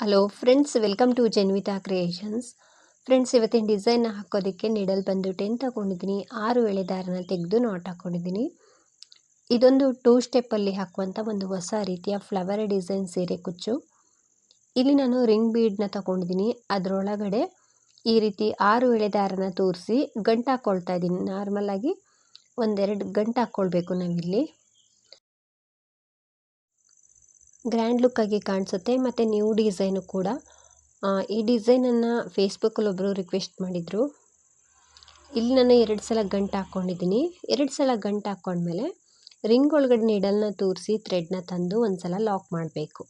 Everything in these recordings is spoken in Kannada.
Hello friends welcome to Janvitha creations friends ಇವತ್ತಿನ ಡಿಸೈನ್ ಹಾಕೋದಕ್ಕೆ ನೀಡಲ್ ಬಂದು ಟೆನ್ ತಗೊಂಡಿದ್ದೀನಿ? ಆರು ಎಳೆ ದಾರನ ತೆಗೆದು ನಾಟ್ ಹಾಕ್ಕೊಂಡಿದ್ದೀನಿ ಇದೊಂದು ಟೂ ಸ್ಟೆಪ್ಪಲ್ಲಿ ಹಾಕುವಂಥ ಒಂದು ಹೊಸ ರೀತಿಯ ಫ್ಲವರ್ ಡಿಸೈನ್ ಸೀರೆ ಕುಚ್ಚು. ಇಲ್ಲಿ ನಾನು ರಿಂಗ್ ಬೀಡ್ನ ತಗೊಂಡಿದ್ದೀನಿ. ಅದರೊಳಗಡೆ ಈ ರೀತಿ ಆರು ಎಳೆ ದಾರನ ತೋರಿಸಿ ಗಂಟು ಹಾಕ್ಕೊಳ್ತಾ ಇದ್ದೀನಿ. ನಾರ್ಮಲಾಗಿ ಒಂದೆರಡು ಗಂಟು ಹಾಕ್ಕೊಳ್ಬೇಕು ನಾವಿಲ್ಲಿ. ಗ್ರ್ಯಾಂಡ್ ಲುಕ್ಕಾಗಿ ಕಾಣಿಸುತ್ತೆ, ಮತ್ತು ನ್ಯೂ ಡಿಸೈನು ಕೂಡ. ಈ ಡಿಸೈನನ್ನು ಫೇಸ್ಬುಕ್ಕಲ್ಲಿ ಒಬ್ಬರು ರಿಕ್ವೆಸ್ಟ್ ಮಾಡಿದರು. ಇಲ್ಲಿ ನಾನು ಎರಡು ಸಲ ಗಂಟು ಹಾಕ್ಕೊಂಡಿದ್ದೀನಿ. ಎರಡು ಸಲ ಗಂಟು ಹಾಕ್ಕೊಂಡ್ಮೇಲೆ ರಿಂಗ್ ಒಳಗಡೆ ನೀಡಲ್ನ ತೂರಿಸಿ ಥ್ರೆಡ್ನ ತಂದು ಒಂದು ಸಲ ಲಾಕ್ ಮಾಡಬೇಕು.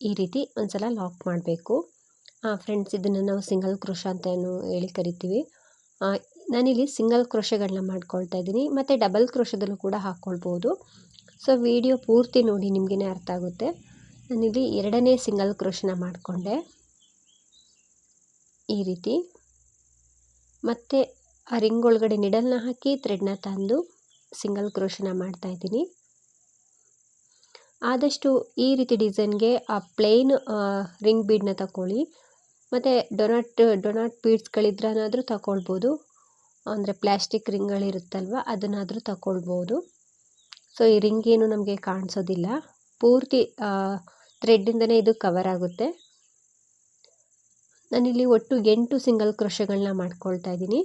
ಈ ರೀತಿ ಒಂದು ಸಲ ಲಾಕ್ ಮಾಡಬೇಕು ಫ್ರೆಂಡ್ಸ್ ಇದನ್ನು ನಾವು ಸಿಂಗಲ್ ಕ್ರೋಶ ಅಂತ ಹೇಳಿ ಕರಿತೀವಿ. ನಾನಿಲ್ಲಿ ಸಿಂಗಲ್ ಕ್ರೋಶಗಳನ್ನ ಮಾಡ್ಕೊಳ್ತಾ ಇದ್ದೀನಿ. ಮತ್ತು ಡಬಲ್ ಕ್ರೋಶದಲ್ಲೂ ಕೂಡ ಹಾಕ್ಕೊಳ್ಬೋದು. ಸೊ ವಿಡಿಯೋ ಪೂರ್ತಿ ನೋಡಿ ನಿಮಗೇ ಅರ್ಥ ಆಗುತ್ತೆ. ನಾನಿಲ್ಲಿ ಎರಡನೇ ಸಿಂಗಲ್ ಕ್ರೋಶನ ಮಾಡಿಕೊಂಡೆ. ಈ ರೀತಿ. ಮತ್ತು ಆ ರಿಂಗ್ ಒಳಗಡೆ ನಿಡಲ್ನ ಹಾಕಿ ಥ್ರೆಡ್ನ ತಂದು ಸಿಂಗಲ್ ಕ್ರೋಶನ ಮಾಡ್ತಾಯಿದ್ದೀನಿ ಆದಷ್ಟು ಈ ರೀತಿ ಡಿಸೈನ್ಗೆ ಆ ಪ್ಲೇನ್ ರಿಂಗ್ ಬೀಡನ್ನ ತಗೊಳ್ಳಿ ಮತ್ತು ಡೊನಾಟ್ ಡೊನಾಟ್ ಬೀಡ್ಸ್ಗಳಿದ್ರನಾದರೂ ತಗೊಳ್ಬೋದು ಅಂದರೆ ಪ್ಲ್ಯಾಸ್ಟಿಕ್ ರಿಂಗ್ಗಳಿರುತ್ತಲ್ವ ಅದನ್ನಾದರೂ ತಗೊಳ್ಬೋದು ಸೊ ಈ ರಿಂಗ್ ಏನು ನಮಗೆ ಕಾಣಿಸೋದಿಲ್ಲ. ಪೂರ್ತಿ ಥ್ರೆಡ್ಡಿಂದನೇ ಇದು ಕವರ್ ಆಗುತ್ತೆ. ನಾನಿಲ್ಲಿ ಒಟ್ಟು ಎಂಟು ಸಿಂಗಲ್ ಕ್ರೋಶಗಳನ್ನ ಮಾಡ್ಕೊಳ್ತಾ ಇದ್ದೀನಿ.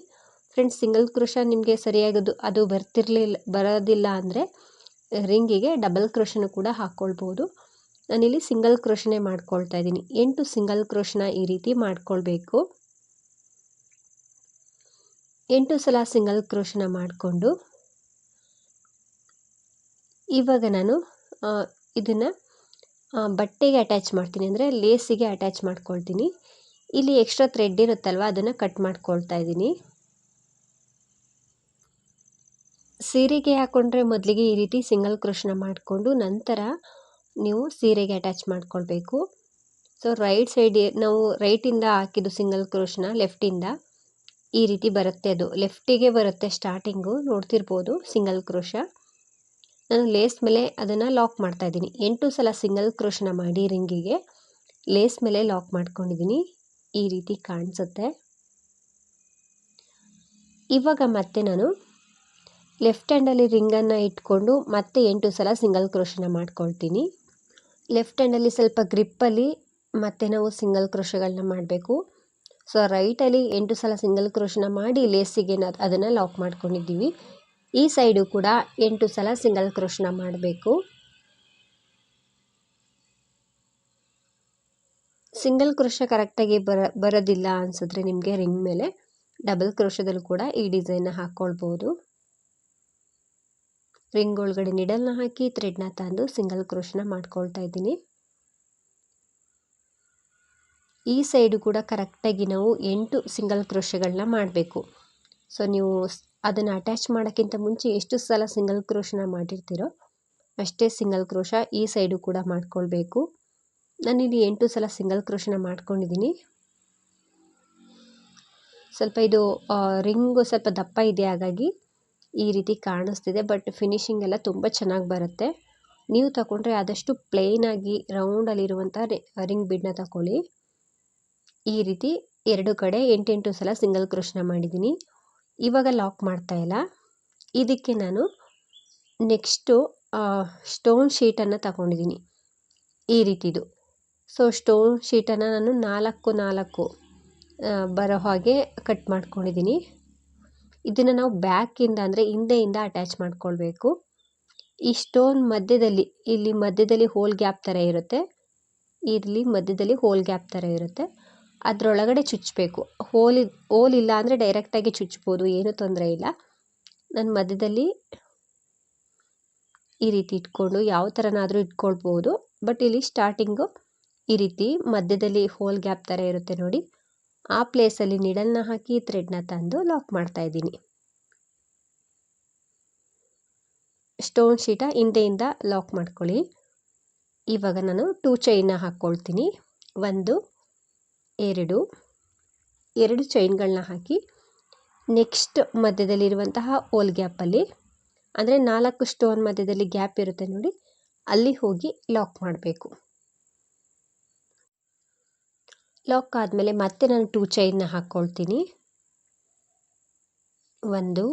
ಫ್ರೆಂಡ್ಸ್ ಸಿಂಗಲ್ ಕ್ರೋಶ ನಿಮಗೆ ಸರಿಯಾಗದು, ಅದು ಬರ್ತಿರ್ಲಿಲ್ಲ ಬರೋದಿಲ್ಲ ಅಂದರೆ ರಿಂಗಿಗೆ ಡಬಲ್ ಕ್ರೋಶನೂ ಕೂಡ ಹಾಕ್ಕೊಳ್ಬೋದು ನಾನಿಲ್ಲಿ ಸಿಂಗಲ್ ಕ್ರೋಶನೇ ಮಾಡ್ಕೊಳ್ತಾ ಇದ್ದೀನಿ. ಎಂಟು ಸಿಂಗಲ್ ಕ್ರೋಶನ ಈ ರೀತಿ ಮಾಡ್ಕೊಳ್ಬೇಕು. ಎಂಟು ಸಲ ಸಿಂಗಲ್ ಕ್ರೋಶನ ಮಾಡಿಕೊಂಡು ಇವಾಗ ನಾನು ಇದನ್ನು ಬಟ್ಟೆಗೆ ಅಟ್ಯಾಚ್ ಮಾಡ್ತೀನಿ ಅಂದರೆ ಲೇಸಿಗೆ ಅಟ್ಯಾಚ್ ಮಾಡ್ಕೊಳ್ತೀನಿ. ಇಲ್ಲಿ ಎಕ್ಸ್ಟ್ರಾ ಥ್ರೆಡ್ ಇರುತ್ತಲ್ವ, ಅದನ್ನು ಕಟ್ ಮಾಡ್ಕೊಳ್ತಾ ಇದ್ದೀನಿ. ಸೀರೆಗೆ ಹಾಕ್ಕೊಂಡ್ರೆ ಮೊದಲಿಗೆ ಈ ರೀತಿ ಸಿಂಗಲ್ ಕ್ರೋಶನ ಮಾಡಿಕೊಂಡು ನಂತರ ನೀವು ಸೀರೆಗೆ ಅಟ್ಯಾಚ್ ಮಾಡ್ಕೊಳ್ಬೇಕು. ಸೊ ರೈಟ್ ಸೈಡ್ ನಾವು ರೈಟಿಂದ ಹಾಕಿದ್ದು ಸಿಂಗಲ್ ಕ್ರೋಶನ ಲೆಫ್ಟಿಂದ ಈ ರೀತಿ ಬರುತ್ತೆ ಅದು. ಲೆಫ್ಟಿಗೆ ಬರುತ್ತೆ ಸ್ಟಾರ್ಟಿಂಗು ನೋಡ್ತಿರ್ಬೋದು ಸಿಂಗಲ್ ಕ್ರೋಶ ನಾನು ಲೇಸ್ ಮೇಲೆ ಅದನ್ನು ಲಾಕ್ ಮಾಡ್ತಾ ಇದ್ದೀನಿ. ಎಂಟು ಸಲ ಸಿಂಗಲ್ ಕ್ರೋಶನ ಮಾಡಿ ರಿಂಗಿಗೆ ಲೇಸ್ ಮೇಲೆ ಲಾಕ್ ಮಾಡ್ಕೊಂಡಿದ್ದೀನಿ. ಈ ರೀತಿ ಕಾಣಿಸುತ್ತೆ. ಇವಾಗ ಮತ್ತೆ ನಾನು ಲೆಫ್ಟ್ ಹ್ಯಾಂಡಲ್ಲಿ ರಿಂಗನ್ನು ಇಟ್ಕೊಂಡು ಮತ್ತೆ ಎಂಟು ಸಲ ಸಿಂಗಲ್ ಕ್ರೋಶನ ಮಾಡ್ಕೊಳ್ತೀನಿ. ಲೆಫ್ಟ್ ಹ್ಯಾಂಡಲ್ಲಿ ಸ್ವಲ್ಪ ಗ್ರಿಪ್ಪಲ್ಲಿ ಮತ್ತೆ ನಾವು ಸಿಂಗಲ್ ಕ್ರೋಶಗಳನ್ನ ಮಾಡಬೇಕು. ಸೊ ರೈಟಲ್ಲಿ ಎಂಟು ಸಲ ಸಿಂಗಲ್ ಕ್ರೋಶನ ಮಾಡಿ ಲೇಸಿಗೆ ಅದನ್ನು ಲಾಕ್ ಮಾಡ್ಕೊಂಡಿದ್ದೀವಿ. ಈ ಸೈಡು ಕೂಡ ಎಂಟು ಸಲ ಸಿಂಗಲ್ ಕ್ರೋಶನ ಮಾಡಬೇಕು. ಸಿಂಗಲ್ ಕ್ರೋಶ ಕರೆಕ್ಟಾಗಿ ಬರ, ಬರೋದಿಲ್ಲ ಅನಿಸಿದ್ರೆ ನಿಮಗೆ ರಿಂಗ್ ಮೇಲೆ ಡಬಲ್ ಕ್ರೋಶದಲ್ಲೂ ಕೂಡ ಈ ಡಿಸೈನ್ನ ಹಾಕ್ಕೊಳ್ಬೋದು ರಿಂಗ್ ಒಳಗಡೆ ನಿಡಲ್ನ ಹಾಕಿ ಥ್ರೆಡ್ನ ತಂದು ಸಿಂಗಲ್ ಕ್ರೋಶನ ಮಾಡ್ಕೊಳ್ತಾ ಇದ್ದೀನಿ. ಈ ಸೈಡು ಕೂಡ ಕರೆಕ್ಟಾಗಿ ನಾವು ಎಂಟು ಸಿಂಗಲ್ ಕ್ರೋಶಗಳನ್ನ ಮಾಡಬೇಕು. ಸೊ, ನೀವು ಅದನ್ನು ಅಟ್ಯಾಚ್ ಮಾಡೋಕ್ಕಿಂತ ಮುಂಚೆ ಎಷ್ಟು ಸಲ ಸಿಂಗಲ್ ಕ್ರೋಶನ ಮಾಡಿರ್ತೀರೋ ಅಷ್ಟೇ ಸಿಂಗಲ್ ಕ್ರೋಶ ಈ ಸೈಡು ಕೂಡ ಮಾಡ್ಕೊಳ್ಬೇಕು. ನಾನಿಲ್ಲಿ ಎಂಟು ಸಲ ಸಿಂಗಲ್ ಕ್ರೋಶನ ಮಾಡ್ಕೊಂಡಿದ್ದೀನಿ. ಸ್ವಲ್ಪ ಇದು ರಿಂಗು ಸ್ವಲ್ಪ ದಪ್ಪ ಇದೆ ಹಾಗಾಗಿ ಈ ರೀತಿ ಕಾಣಿಸ್ತಿದೆ ಬಟ್ ಫಿನಿಶಿಂಗ್ ಎಲ್ಲ ತುಂಬ ಚೆನ್ನಾಗಿ ಬರುತ್ತೆ. ನೀವು ತಗೊಂಡ್ರೆ ಆದಷ್ಟು ಪ್ಲೇನಾಗಿ ರೌಂಡಲ್ಲಿರುವಂಥ ರಿಂಗ್ ಬಿಡ್ನ ತಗೊಳ್ಳಿ ಈ ರೀತಿ ಎರಡು ಕಡೆ ಎಂಟೆಂಟು ಸಲ ಸಿಂಗಲ್ ಕ್ರೋಶನ ಮಾಡಿದ್ದೀನಿ. ಇವಾಗ ಲಾಕ್ ಮಾಡ್ತಾ ಇಲ್ಲ. ಇದಕ್ಕೆ ನಾನು ನೆಕ್ಸ್ಟು ಸ್ಟೋನ್ ಶೀಟನ್ನು ತಗೊಂಡಿದ್ದೀನಿ ಈ ರೀತಿದು. ಸೊ, ಸ್ಟೋನ್ ಶೀಟನ್ನು ನಾನು ನಾಲ್ಕು ನಾಲ್ಕು ಬರೋ ಹಾಗೆ ಕಟ್ ಮಾಡ್ಕೊಂಡಿದ್ದೀನಿ ಇದನ್ನು ನಾವು ಬ್ಯಾಕಿಂದ ಅಂದರೆ ಹಿಂದೆಯಿಂದ ಅಟ್ಯಾಚ್ ಮಾಡ್ಕೊಳ್ಬೇಕು. ಈ ಸ್ಟೋನ್ ಮಧ್ಯದಲ್ಲಿ, ಇಲ್ಲಿ ಮಧ್ಯದಲ್ಲಿ ಹೋಲ್ ಗ್ಯಾಪ್ ಥರ ಇರುತ್ತೆ. ಇಲ್ಲಿ ಮಧ್ಯದಲ್ಲಿ ಹೋಲ್ ಗ್ಯಾಪ್ ಥರ ಇರುತ್ತೆ. ಅದರೊಳಗಡೆ ಚುಚ್ಚಬೇಕು ಹೋಲ್ ಹೋಲ್ ಇಲ್ಲ ಅಂದರೆ ಡೈರೆಕ್ಟಾಗಿ ಚುಚ್ಬೋದು, ಏನೂ ತೊಂದರೆ ಇಲ್ಲ. ನಾನು ಮಧ್ಯದಲ್ಲಿ ಈ ರೀತಿ ಇಟ್ಕೊಂಡು, ಯಾವ ಥರನಾದರೂ ಇಟ್ಕೊಳ್ಬೋದು. ಬಟ್ ಇಲ್ಲಿ ಸ್ಟಾರ್ಟಿಂಗು ಈ ರೀತಿ ಮಧ್ಯದಲ್ಲಿ ಹೋಲ್ ಗ್ಯಾಪ್ ಥರ ಇರುತ್ತೆ ನೋಡಿ. ಆ ಪ್ಲೇಸಲ್ಲಿ ನಿಡಲ್ನ ಹಾಕಿ ಥ್ರೆಡ್ನ ತಂದು ಲಾಕ್ ಮಾಡ್ತಾ ಇದ್ದೀನಿ. ಸ್ಟೋನ್ ಶೀಟ ಹಿಂದೆಯಿಂದ ಲಾಕ್ ಮಾಡ್ಕೊಳ್ಳಿ. ಇವಾಗ ನಾನು ಟೂ ಚೈನ ಹಾಕ್ಕೊಳ್ತೀನಿ. ಒಂದು ಎರಡು ಎರಡು ಚೈನ್ಗಳನ್ನ ಹಾಕಿ ನೆಕ್ಸ್ಟ್ ಮಧ್ಯದಲ್ಲಿರುವಂತಹ ಓಲ್ ಗ್ಯಾಪಲ್ಲಿ ಅಂದರೆ ನಾಲ್ಕು ಸ್ಟೋನ್ ಮಧ್ಯದಲ್ಲಿ ಗ್ಯಾಪ್ ಇರುತ್ತೆ ನೋಡಿ, ಅಲ್ಲಿ ಹೋಗಿ ಲಾಕ್ ಮಾಡಬೇಕು. ಲಾಕ್ ಆದಮೇಲೆ ಮತ್ತೆ ನಾನು ಟೂ ಚೈನ್ನ ಹಾಕ್ಕೊಳ್ತೀನಿ ಒಂದು,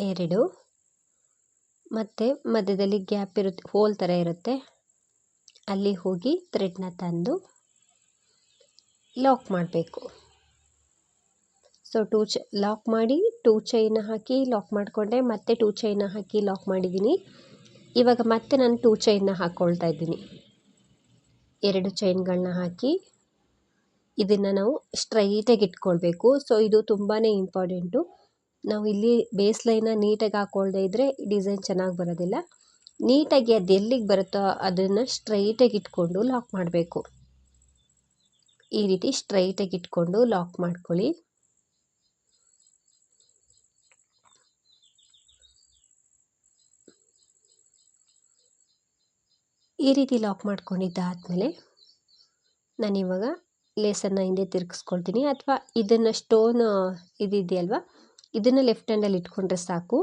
ಎರಡು, ಮತ್ತೆ ಮಧ್ಯದಲ್ಲಿ ಗ್ಯಾಪ್ ಇರುತ್ತೆ ಹೋಲ್ ಥರ ಇರುತ್ತೆ. ಅಲ್ಲಿ ಹೋಗಿ ಥ್ರೆಡ್ನ ತಂದು ಲಾಕ್ ಮಾಡಬೇಕು. ಸೊ ಟೂ ಚ ಲಾಕ್ ಮಾಡಿ ಟೂ ಚೈನ ಹಾಕಿ ಲಾಕ್ ಮಾಡಿಕೊಂಡೆ, ಮತ್ತೆ ಟೂ ಚೈನ ಹಾಕಿ ಲಾಕ್ ಮಾಡಿದ್ದೀನಿ ಇವಾಗ ಮತ್ತೆ ನಾನು ಟೂ ಚೈನ್ನ ಹಾಕ್ಕೊಳ್ತಾ ಇದ್ದೀನಿ. ಎರಡು ಚೈನ್ಗಳನ್ನ ಹಾಕಿ ಇದನ್ನು ನಾವು ಸ್ಟ್ರೈಟಾಗಿ ಇಟ್ಕೊಳ್ಬೇಕು. ಸೊ ಇದು ತುಂಬಾ ಇಂಪಾರ್ಟೆಂಟು ನಾವು ಇಲ್ಲಿ ಬೇಸ್ ಲೈನ ನೀಟಾಗಿ ಹಾಕ್ಕೊಳ್ದೇ ಇದ್ದರೆ ಡಿಸೈನ್ ಚೆನ್ನಾಗಿ ಬರೋದಿಲ್ಲ. ನೀಟಾಗಿ ಅದು ಎಲ್ಲಿಗೆ ಬರುತ್ತೋ ಅದನ್ನು ಸ್ಟ್ರೈಟಾಗಿ ಇಟ್ಕೊಂಡು ಲಾಕ್ ಮಾಡಬೇಕು. ಈ ರೀತಿ ಸ್ಟ್ರೈಟಾಗಿ ಇಟ್ಕೊಂಡು ಲಾಕ್ ಮಾಡ್ಕೊಳ್ಳಿ. ಈ ರೀತಿ ಲಾಕ್ ಮಾಡ್ಕೊಂಡಿದ್ದಾದಮೇಲೆ ನಾನಿವಾಗ ಲೇಸನ್ನ ಹಿಂದೆ ತಿರುಗಿಸ್ಕೊಳ್ತೀನಿ. ಅಥವಾ ಇದನ್ನು ಸ್ಟೋನ್ ಇದೆಯಲ್ವ? ಇದನ್ನು ಲೆಫ್ಟ್ ಹ್ಯಾಂಡಲ್ಲಿ ಇಟ್ಕೊಂಡ್ರೆ ಸಾಕು.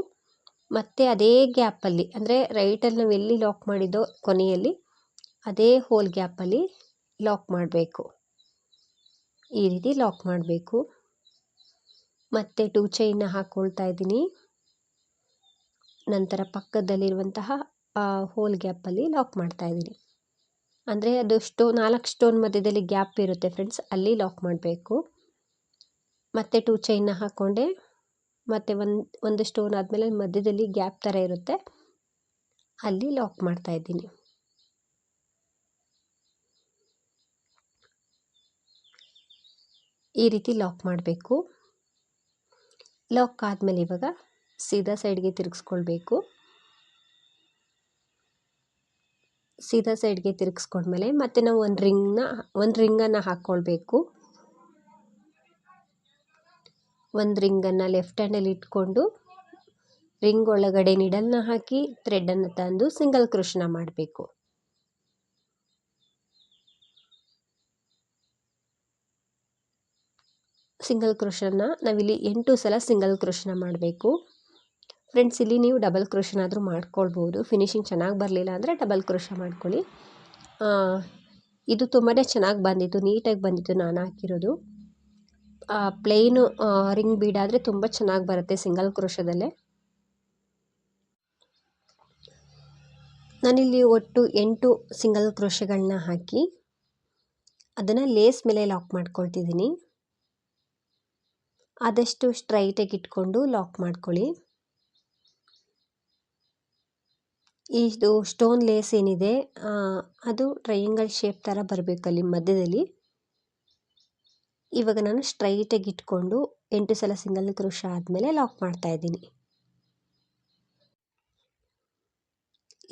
ಮತ್ತು ಅದೇ ಗ್ಯಾಪಲ್ಲಿ ಅಂದರೆ ರೈಟಲ್ಲಿ ನಾವು ಎಲ್ಲಿ ಲಾಕ್ ಮಾಡಿದ್ದೋ ಕೊನೆಯಲ್ಲಿ, ಅದೇ ಹೋಲ್ ಗ್ಯಾಪಲ್ಲಿ ಲಾಕ್ ಮಾಡಬೇಕು. ಈ ರೀತಿ ಲಾಕ್ ಮಾಡಬೇಕು. ಮತ್ತು ಟೂ ಚೈನ್ನ ಹಾಕ್ಕೊಳ್ತಾ ಇದ್ದೀನಿ. ನಂತರ ಪಕ್ಕದಲ್ಲಿರುವಂತಹ ಹೋಲ್ ಗ್ಯಾಪಲ್ಲಿ ಲಾಕ್ ಮಾಡ್ತಾ ಇದ್ದೀನಿ. ಅಂದರೆ ಅದು ಸ್ಟೋ ನಾಲ್ಕು ಸ್ಟೋನ್ ಮಧ್ಯದಲ್ಲಿ ಗ್ಯಾಪ್ ಇರುತ್ತೆ ಫ್ರೆಂಡ್ಸ್ ಅಲ್ಲಿ ಲಾಕ್ ಮಾಡಬೇಕು. ಮತ್ತೆ ಟೂ ಚೈನ್ನ ಹಾಕ್ಕೊಂಡೆ ಮತ್ತು ಒಂದು ಒಂದು ಸ್ಟೋನ್ ಆದಮೇಲೆ ಮಧ್ಯದಲ್ಲಿ ಗ್ಯಾಪ್ ಥರ ಇರುತ್ತೆ. ಅಲ್ಲಿ ಲಾಕ್ ಮಾಡ್ತಾ ಇದ್ದೀನಿ. ಈ ರೀತಿ ಲಾಕ್ ಮಾಡಬೇಕು. ಲಾಕ್ ಆದಮೇಲೆ ಇವಾಗ ಸೀದಾ ಸೈಡ್ಗೆ ತಿರುಗಿಸ್ಕೊಳ್ಬೇಕು. ಸೀದಾ ಸೈಡ್ಗೆ ತಿರುಗಿಸ್ಕೊಂಡ್ಮೇಲೆ ಮತ್ತೆ ನಾವು ಒಂದು ರಿಂಗ್ನ ಒಂದು ರಿಂಗನ್ನು ಹಾಕ್ಕೊಳ್ಬೇಕು ಒಂದು ರಿಂಗನ್ನು ಲೆಫ್ಟ್ ಹ್ಯಾಂಡಲ್ಲಿ ಇಟ್ಕೊಂಡು ರಿಂಗ್ ಒಳಗಡೆ ನಿಡಲ್ನ ಹಾಕಿ ಥ್ರೆಡ್ಡನ್ನು ತಂದು ಸಿಂಗಲ್ ಕೃಷ್ಣ ಮಾಡಬೇಕು. ಸಿಂಗಲ್ ಕ್ರೋಶನ ನಾವಿಲ್ಲಿ ಎಂಟು ಸಲ ಸಿಂಗಲ್ ಕ್ರೋಷನ ಮಾಡಬೇಕು. ಫ್ರೆಂಡ್ಸ್ ಇಲ್ಲಿ ನೀವು ಡಬಲ್ ಕ್ರೋಷನ್ ಆದರೂ ಮಾಡ್ಕೊಳ್ಬೋದು. ಫಿನಿಶಿಂಗ್ ಚೆನ್ನಾಗಿ ಬರಲಿಲ್ಲ ಅಂದರೆ ಡಬಲ್ ಕ್ರೋಶ ಮಾಡ್ಕೊಳ್ಳಿ. ಇದು ತುಂಬಾ ಚೆನ್ನಾಗಿ ಬಂದಿತ್ತು, ನೀಟಾಗಿ ಬಂದಿತ್ತು ನಾನು ಹಾಕಿರೋದು. ಪ್ಲೇನು ರಿಂಗ್ ಬೀಡಾದರೆ ತುಂಬ ಚೆನ್ನಾಗಿ ಬರುತ್ತೆ ಸಿಂಗಲ್ ಕ್ರೋಶದಲ್ಲೇ. ನಾನಿಲ್ಲಿ ಒಟ್ಟು ಎಂಟು ಸಿಂಗಲ್ ಕ್ರೋಶಗಳನ್ನ ಹಾಕಿ, ಅದನ್ನು ಲೇಸ್ ಮೇಲೆ ಲಾಕ್ ಮಾಡ್ಕೊಳ್ತಿದ್ದೀನಿ. ಆದಷ್ಟು ಸ್ಟ್ರೈಟಾಗಿ ಇಟ್ಕೊಂಡು ಲಾಕ್ ಮಾಡ್ಕೊಳ್ಳಿ. ಇದು ಸ್ಟೋನ್ ಲೇಸ್ ಏನಿದೆ ಅದು ಟ್ರಯಾಂಗಲ್ ಶೇಪ್ ಥರ ಬರಬೇಕು ಅಲ್ಲಿ ಮಧ್ಯದಲ್ಲಿ. ಇವಾಗ ನಾನು ಸ್ಟ್ರೈಟಾಗಿ ಇಟ್ಕೊಂಡು ಎಂಟು ಸಲ ಸಿಂಗಲ್ ಕ್ರೋಶ ಆದಮೇಲೆ ಲಾಕ್ ಮಾಡ್ತಾ ಇದ್ದೀನಿ.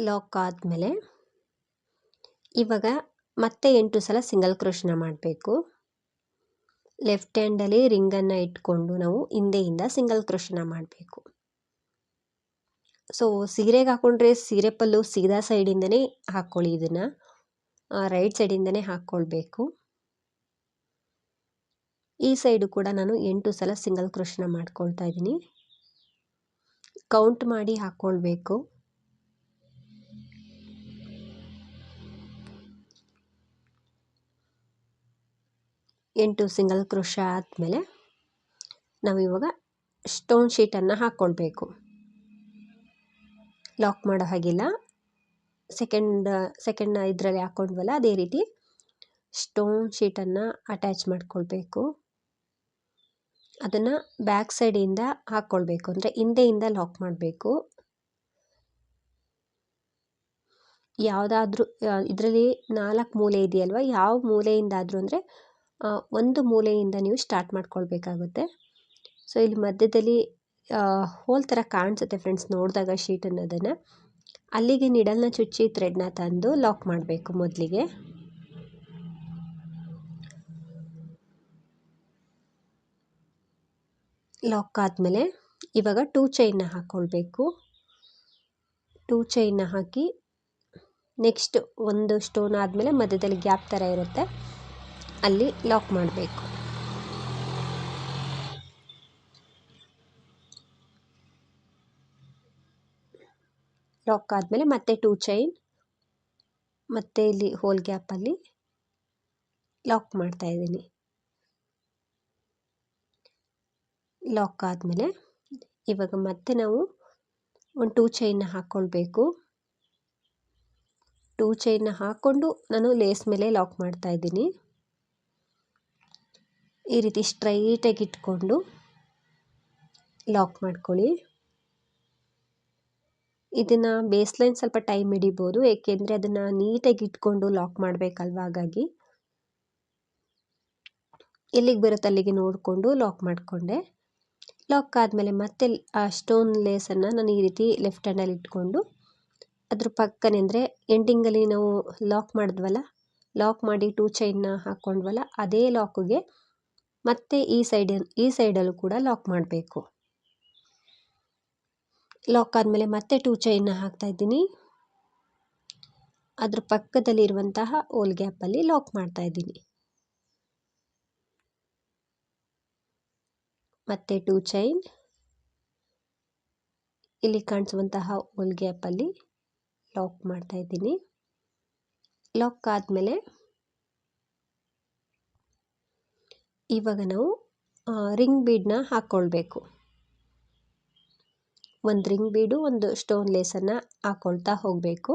ಲಾಕ್ ಆದಮೇಲೆ ಇವಾಗ ಮತ್ತೆ ಎಂಟು ಸಲ ಸಿಂಗಲ್ ಕ್ರೋಶನ ಮಾಡಬೇಕು. ಲೆಫ್ಟ್ ಹ್ಯಾಂಡಲ್ಲಿ ರಿಂಗನ್ನು ಇಟ್ಕೊಂಡು ನಾವು ಹಿಂದೆಯಿಂದ ಸಿಂಗಲ್ ಕ್ರೋಶನ ಮಾಡಬೇಕು. ಸೊ ಸೀರೆಗೆ ಹಾಕ್ಕೊಂಡ್ರೆ ಸೀರೆ ಪಲ್ಲು ಸೀದಾ ಸೈಡಿಂದನೇ ಹಾಕ್ಕೊಳ್ಳಿ ಇದನ್ನು. ರೈಟ್ ಸೈಡಿಂದನೇ ಹಾಕ್ಕೊಳ್ಬೇಕು ಈ ಸೈಡು ಕೂಡ ನಾನು ಎಂಟು ಸಲ ಸಿಂಗಲ್ ಕ್ರೋಶನ ಮಾಡ್ಕೊಳ್ತಾ ಇದ್ದೀನಿ. ಕೌಂಟ್ ಮಾಡಿ ಹಾಕ್ಕೊಳ್ಬೇಕು ಎಂಟು ಸಿಂಗಲ್ ಕ್ರೋಶ ಆದಮೇಲೆ ನಾವು ಇವಾಗ ಸ್ಟೋನ್ ಶೀಟನ್ನು ಹಾಕ್ಕೊಳ್ಬೇಕು. ಲಾಕ್ ಮಾಡೋ ಹಾಗಿಲ್ಲ. ಸೆಕೆಂಡ್ ಸೆಕೆಂಡ್ ಇದರಲ್ಲಿ ಹಾಕ್ಕೊಂಡ್ವಲ್ಲ, ಅದೇ ರೀತಿ ಸ್ಟೋನ್ ಶೀಟನ್ನು ಅಟ್ಯಾಚ್ ಮಾಡ್ಕೊಳ್ಬೇಕು. ಅದನ್ನು ಬ್ಯಾಕ್ ಸೈಡಿಂದ ಹಾಕ್ಕೊಳ್ಬೇಕು. ಅಂದರೆ ಹಿಂದೆಯಿಂದ ಲಾಕ್ ಮಾಡಬೇಕು. ಯಾವುದಾದ್ರೂ, ಇದರಲ್ಲಿ ನಾಲ್ಕು ಮೂಲೆ ಇದೆಯಲ್ವ? ಯಾವ ಮೂಲೆಯಿಂದಾದರೂ ಅಂದರೆ ಒಂದು ಮೂಲೆಯಿಂದ ನೀವು ಸ್ಟಾರ್ಟ್ ಮಾಡ್ಕೊಳ್ಬೇಕಾಗುತ್ತೆ. ಸೊ ಇಲ್ಲಿ ಮಧ್ಯದಲ್ಲಿ ಹೋಲ್ ಥರ ಕಾಣಿಸುತ್ತೆ ಫ್ರೆಂಡ್ಸ್ ನೋಡಿದಾಗ ಶೀಟ್ ಅನ್ನೋದನ್ನು. ಅಲ್ಲಿಗೆ ನಿಡಲ್ನ ಚುಚ್ಚಿ ಥ್ರೆಡ್ನ ತಂದು ಲಾಕ್ ಮಾಡಬೇಕು ಮೊದಲಿಗೆ. ಲಾಕ್ ಆದಮೇಲೆ ಇವಾಗ ಟೂ ಚೈನ್ನ ಹಾಕ್ಕೊಳ್ಬೇಕು ಟೂ ಚೈನ್ನ ಹಾಕಿ ನೆಕ್ಸ್ಟ್ ಒಂದು ಸ್ಟೋನ್ ಆದಮೇಲೆ ಮಧ್ಯದಲ್ಲಿ ಗ್ಯಾಪ್ ಥರ ಇರುತ್ತೆ. ಅಲ್ಲಿ ಲಾಕ್ ಮಾಡಬೇಕು. ಲಾಕ್ ಆದಮೇಲೆ ಮತ್ತೆ ಟೂ ಚೈನ್ ಮತ್ತೆ ಇಲ್ಲಿ ಹೋಲ್ ಗ್ಯಾಪಲ್ಲಿ ಲಾಕ್ ಮಾಡ್ತಾ ಇದ್ದೀನಿ. ಲಾಕ್ ಆದಮೇಲೆ ಇವಾಗ ಮತ್ತೆ ನಾವು ಒಂದು ಟೂ ಚೈನ್ನ ಹಾಕ್ಕೊಳ್ಬೇಕು ಟೂ ಚೈನ್ನ ಹಾಕ್ಕೊಂಡು ನಾನು ಲೇಸ್ ಮೇಲೆ ಲಾಕ್ ಮಾಡ್ತಾ ಇದ್ದೀನಿ. ಈ ರೀತಿ ಸ್ಟ್ರೈಟಾಗಿ ಇಟ್ಕೊಂಡು ಲಾಕ್ ಮಾಡ್ಕೊಳ್ಳಿ. ಇದನ್ನು ಬೇಸ್ಲೈನ್ ಸ್ವಲ್ಪ ಟೈಮ್ ಹಿಡಿಬೋದು, ಏಕೆಂದರೆ ಅದನ್ನು ನೀಟಾಗಿ ಇಟ್ಕೊಂಡು ಲಾಕ್ ಮಾಡಬೇಕಲ್ವ ಹಾಗಾಗಿ. ಎಲ್ಲಿಗೆ ಬರುತ್ತೆ ಅಲ್ಲಿಗೆ ನೋಡಿಕೊಂಡು ಲಾಕ್ ಮಾಡಿಕೊಂಡೆ. ಲಾಕ್ ಆದಮೇಲೆ ಮತ್ತೆ ಆ ಸ್ಟೋನ್ ಲೇಸನ್ನು ನಾನು ಈ ರೀತಿ ಲೆಫ್ಟ್ ಹ್ಯಾಂಡಲ್ಲಿ ಇಟ್ಕೊಂಡು, ಅದ್ರ ಪಕ್ಕನೆ ಅಂದರೆ ಎಂಡಿಂಗಲ್ಲಿ ನಾವು ಲಾಕ್ ಮಾಡಿದ್ವಲ್ಲ ಲಾಕ್ ಮಾಡಿ ಟೂ ಚೈನ್ನ ಹಾಕ್ಕೊಂಡ್ವಲ್ಲ ಅದೇ ಲಾಕಿಗೆ ಮತ್ತೆ ಈ ಸೈಡ್, ಈ ಸೈಡಲ್ಲೂ ಕೂಡ ಲಾಕ್ ಮಾಡಬೇಕು. ಲಾಕ್ ಆದಮೇಲೆ ಮತ್ತೆ ಟೂ ಚೈನ್ನ ಹಾಕ್ತಾ ಇದ್ದೀನಿ. ಅದ್ರ ಪಕ್ಕದಲ್ಲಿರುವಂತಹ ಓಲ್ ಗ್ಯಾಪಲ್ಲಿ ಲಾಕ್ ಮಾಡ್ತಾ ಇದ್ದೀನಿ. ಮತ್ತೆ ಟೂ ಚೈನ್ ಇಲ್ಲಿ ಕಾಣಿಸುವಂತಹ ಓಲ್ ಗ್ಯಾಪಲ್ಲಿ ಲಾಕ್ ಮಾಡ್ತಾ ಇದ್ದೀನಿ. ಲಾಕ್ ಆದಮೇಲೆ ಇವಾಗ ನಾವು ರಿಂಗ್ ಬೀಡನ್ನ ಹಾಕ್ಕೊಳ್ಬೇಕು ಒಂದು ರಿಂಗ್ ಬೀಡು, ಒಂದು ಸ್ಟೋನ್ ಲೇಸನ್ನು ಹಾಕ್ಕೊಳ್ತಾ ಹೋಗಬೇಕು.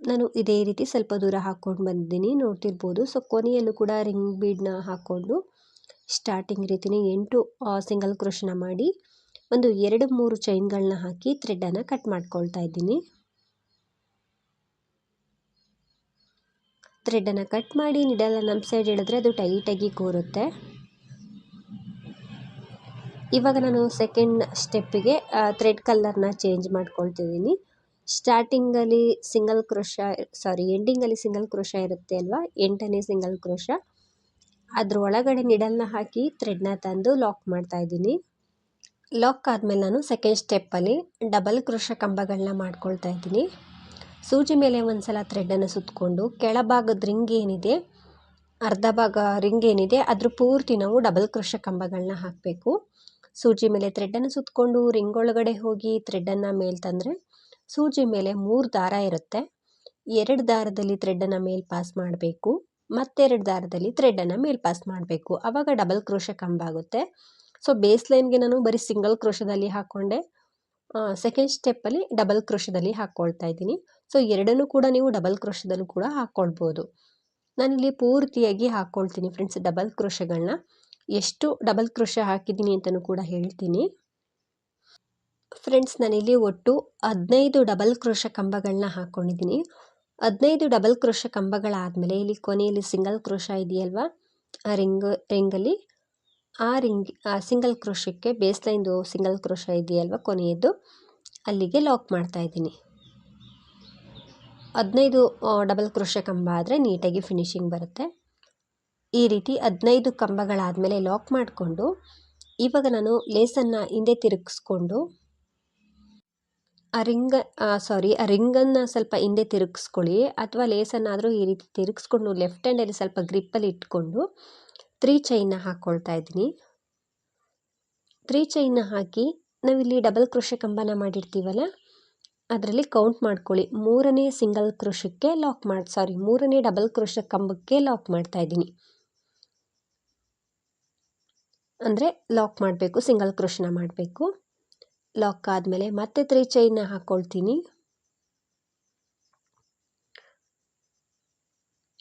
ನಾನು ಇದೇ ರೀತಿ ಸ್ವಲ್ಪ ದೂರ ಹಾಕ್ಕೊಂಡು ಬಂದಿದ್ದೀನಿ, ನೋಡ್ತಿರ್ಬೋದು. ಸೊ, ಕೊನೆಯಲ್ಲೂ ಕೂಡ ರಿಂಗ್ ಬೀಡನ್ನ ಹಾಕ್ಕೊಂಡು ಸ್ಟಾರ್ಟಿಂಗ್ ರೀತಿಯೇ ಎಂಟು ಸಿಂಗಲ್ ಕ್ರೋಶನ ಮಾಡಿ, ಒಂದು ಎರಡು ಮೂರು ಚೈನ್ಗಳನ್ನ ಹಾಕಿ ಥ್ರೆಡನ್ನು ಕಟ್ ಮಾಡ್ಕೊಳ್ತಾ ಇದ್ದೀನಿ. ಥ್ರೆಡನ್ನು ಕಟ್ ಮಾಡಿ ನಿಡಲ್ಲ ನಮ್ಮ ಸೈಡ್ ಹೇಳಿದ್ರೆ ಅದು ಟೈಟಾಗಿ ಕೂರುತ್ತೆ. ಇವಾಗ ನಾನು ಸೆಕೆಂಡ್ ಸ್ಟೆಪ್ಪಿಗೆ ಥ್ರೆಡ್ ಕಲ್ಲರ್ನ ಚೇಂಜ್ ಮಾಡ್ಕೊಳ್ತಿದ್ದೀನಿ. ಸ್ಟಾರ್ಟಿಂಗಲ್ಲಿ ಸಿಂಗಲ್ ಕ್ರೋಶ ಸಾರಿ ಎಂಡಿಂಗಲ್ಲಿ ಸಿಂಗಲ್ ಕ್ರೋಶ ಇರುತ್ತೆ ಅಲ್ವಾ? ಎಂಟನೇ ಸಿಂಗಲ್ ಕ್ರೋಶ ಅದ್ರ ಒಳಗಡೆ ನಿಡಲ್ನ ಹಾಕಿ ಥ್ರೆಡ್ನ ತಂದು ಲಾಕ್ ಮಾಡ್ತಾ ಇದ್ದೀನಿ. ಲಾಕ್ ಆದಮೇಲೆ ನಾನು ಸೆಕೆಂಡ್ ಸ್ಟೆಪ್ಪಲ್ಲಿ ಡಬಲ್ ಕ್ರೋಶ ಕಂಬಗಳನ್ನ ಮಾಡ್ಕೊಳ್ತಾ ಇದ್ದೀನಿ. ಸೂಜಿ ಮೇಲೆ ಒಂದು ಸಲ ಥ್ರೆಡನ್ನು ಸುತ್ತಕೊಂಡು ಕೆಳಭಾಗದ ರಿಂಗ್ ಏನಿದೆ, ಅರ್ಧ ಭಾಗ ರಿಂಗ್ ಏನಿದೆ, ಅದ್ರ ಪೂರ್ತಿ ನಾವು ಡಬಲ್ ಕ್ರೋಶ ಕಂಬಗಳನ್ನ ಹಾಕಬೇಕು. ಸೂಜಿ ಮೇಲೆ ಥ್ರೆಡನ್ನು ಸುತ್ತಕೊಂಡು ರಿಂಗ್ ಒಳಗಡೆ ಹೋಗಿ ಥ್ರೆಡನ್ನು ಮೇಲೆ ತಂದರೆ ಸೂಜಿ ಮೇಲೆ ಮೂರು ದಾರ ಇರುತ್ತೆ. ಎರಡು ದಾರದಲ್ಲಿ ಥ್ರೆಡನ್ನು ಮೇಲೆ ಪಾಸ್ ಮಾಡಬೇಕು, ಮತ್ತೆರಡು ದಾರದಲ್ಲಿ ಥ್ರೆಡನ್ನು ಮೇಲ್ ಪಾಸ್ ಮಾಡಬೇಕು. ಆವಾಗ ಡಬಲ್ ಕ್ರೋಶ ಕಂಬ ಆಗುತ್ತೆ. ಸೊ ಬೇಸ್ ಲೈನ್ಗೆ ನಾನು ಬರೀ ಸಿಂಗಲ್ ಕ್ರೋಶದಲ್ಲಿ ಹಾಕ್ಕೊಂಡೆ ಸೆಕೆಂಡ್ ಸ್ಟೆಪ್ಪಲ್ಲಿ ಡಬಲ್ ಕ್ರೋಶದಲ್ಲಿ ಹಾಕ್ಕೊಳ್ತಾ ಇದ್ದೀನಿ. ಸೊ ಎರಡನ್ನೂ ಕೂಡ ನೀವು ಡಬಲ್ ಕ್ರೋಶದಲ್ಲೂ ಕೂಡ ಹಾಕ್ಕೊಳ್ಬೋದು ನಾನಿಲ್ಲಿ ಪೂರ್ತಿಯಾಗಿ ಹಾಕ್ಕೊಳ್ತೀನಿ ಫ್ರೆಂಡ್ಸ್ ಡಬಲ್ ಕ್ರೋಶಗಳನ್ನ ಎಷ್ಟು ಡಬಲ್ ಕ್ರೋಶ ಹಾಕಿದ್ದೀನಿ ಅಂತಲೂ ಕೂಡ ಹೇಳ್ತೀನಿ. ಫ್ರೆಂಡ್ಸ್ ನಾನಿಲ್ಲಿ ಒಟ್ಟು ಹದಿನೈದು ಡಬಲ್ ಕ್ರೋಶ ಕಂಬಗಳನ್ನ ಹಾಕ್ಕೊಂಡಿದ್ದೀನಿ ಹದಿನೈದು ಡಬಲ್ ಕ್ರೋಶ ಕಂಬಗಳಾದಮೇಲೆ ಇಲ್ಲಿ ಕೊನೆಯಲ್ಲಿ ಸಿಂಗಲ್ ಕ್ರೋಶ ಇದೆಯಲ್ವಾ? ಆ ರಿಂಗ್ ರಿಂಗಲ್ಲಿ ಆ ರಿಂಗ್, ಆ ಸಿಂಗಲ್ ಕ್ರೋಶಕ್ಕೆ ಬೇಸ್ ಲೈನ್ದು ಸಿಂಗಲ್ ಕ್ರೋಶ ಇದೆಯಲ್ವ ಕೊನೆಯದ್ದು? ಅಲ್ಲಿಗೆ ಲಾಕ್ ಮಾಡ್ತಾ ಇದ್ದೀನಿ. ಹದಿನೈದು ಡಬಲ್ ಕ್ರೋಶ ಕಂಬ ಆದರೆ ನೀಟಾಗಿ ಫಿನಿಶಿಂಗ್ ಬರುತ್ತೆ. ಈ ರೀತಿ ಹದಿನೈದು ಕಂಬಗಳಾದಮೇಲೆ ಲಾಕ್ ಮಾಡಿಕೊಂಡು ಇವಾಗ ನಾನು ಲೇಸನ್ನು ಹಿಂದೆ ತಿರುಗಿಸ್ಕೊಂಡು ಆ ರಿಂಗ್ ಸಾರಿ, ಆ ರಿಂಗನ್ನು ಸ್ವಲ್ಪ ಹಿಂದೆ ತಿರುಗಿಸ್ಕೊಳ್ಳಿ. ಅಥವಾ ಲೇಸನ್ನಾದರೂ ಈ ರೀತಿ ತಿರುಗಿಸ್ಕೊಂಡು ಲೆಫ್ಟ್ ಹ್ಯಾಂಡಲ್ಲಿ ಸ್ವಲ್ಪ ಗ್ರಿಪ್ಪಲ್ಲಿ ಇಟ್ಕೊಂಡು ತ್ರೀ ಚೈನ್ನ ಹಾಕ್ಕೊಳ್ತಾ ಇದ್ದೀನಿ. ತ್ರೀ ಚೈನ್ನ ಹಾಕಿ ನಾವಿಲ್ಲಿ ಡಬಲ್ ಕೃಷಿ ಕಂಬನ ಮಾಡಿರ್ತೀವಲ್ಲ, ಅದರಲ್ಲಿ ಕೌಂಟ್ ಮಾಡ್ಕೊಳ್ಳಿ. ಮೂರನೇ ಸಿಂಗಲ್ ಕ್ರೋಶಕ್ಕೆ ಲಾಕ್ ಮಾಡಿ ಸಾರಿ ಮೂರನೇ ಡಬಲ್ ಕ್ರೋಶ ಕಂಬಕ್ಕೆ ಲಾಕ್ ಮಾಡ್ತಾ ಇದ್ದೀನಿ. ಅಂದರೆ ಲಾಕ್ ಮಾಡಬೇಕು ಸಿಂಗಲ್ ಕ್ರೋಶನ ಮಾಡಬೇಕು. ಲಾಕ್ ಆದಮೇಲೆ ಮತ್ತೆ ತ್ರೀ ಚೈನ್ನ ಹಾಕ್ಕೊಳ್ತೀನಿ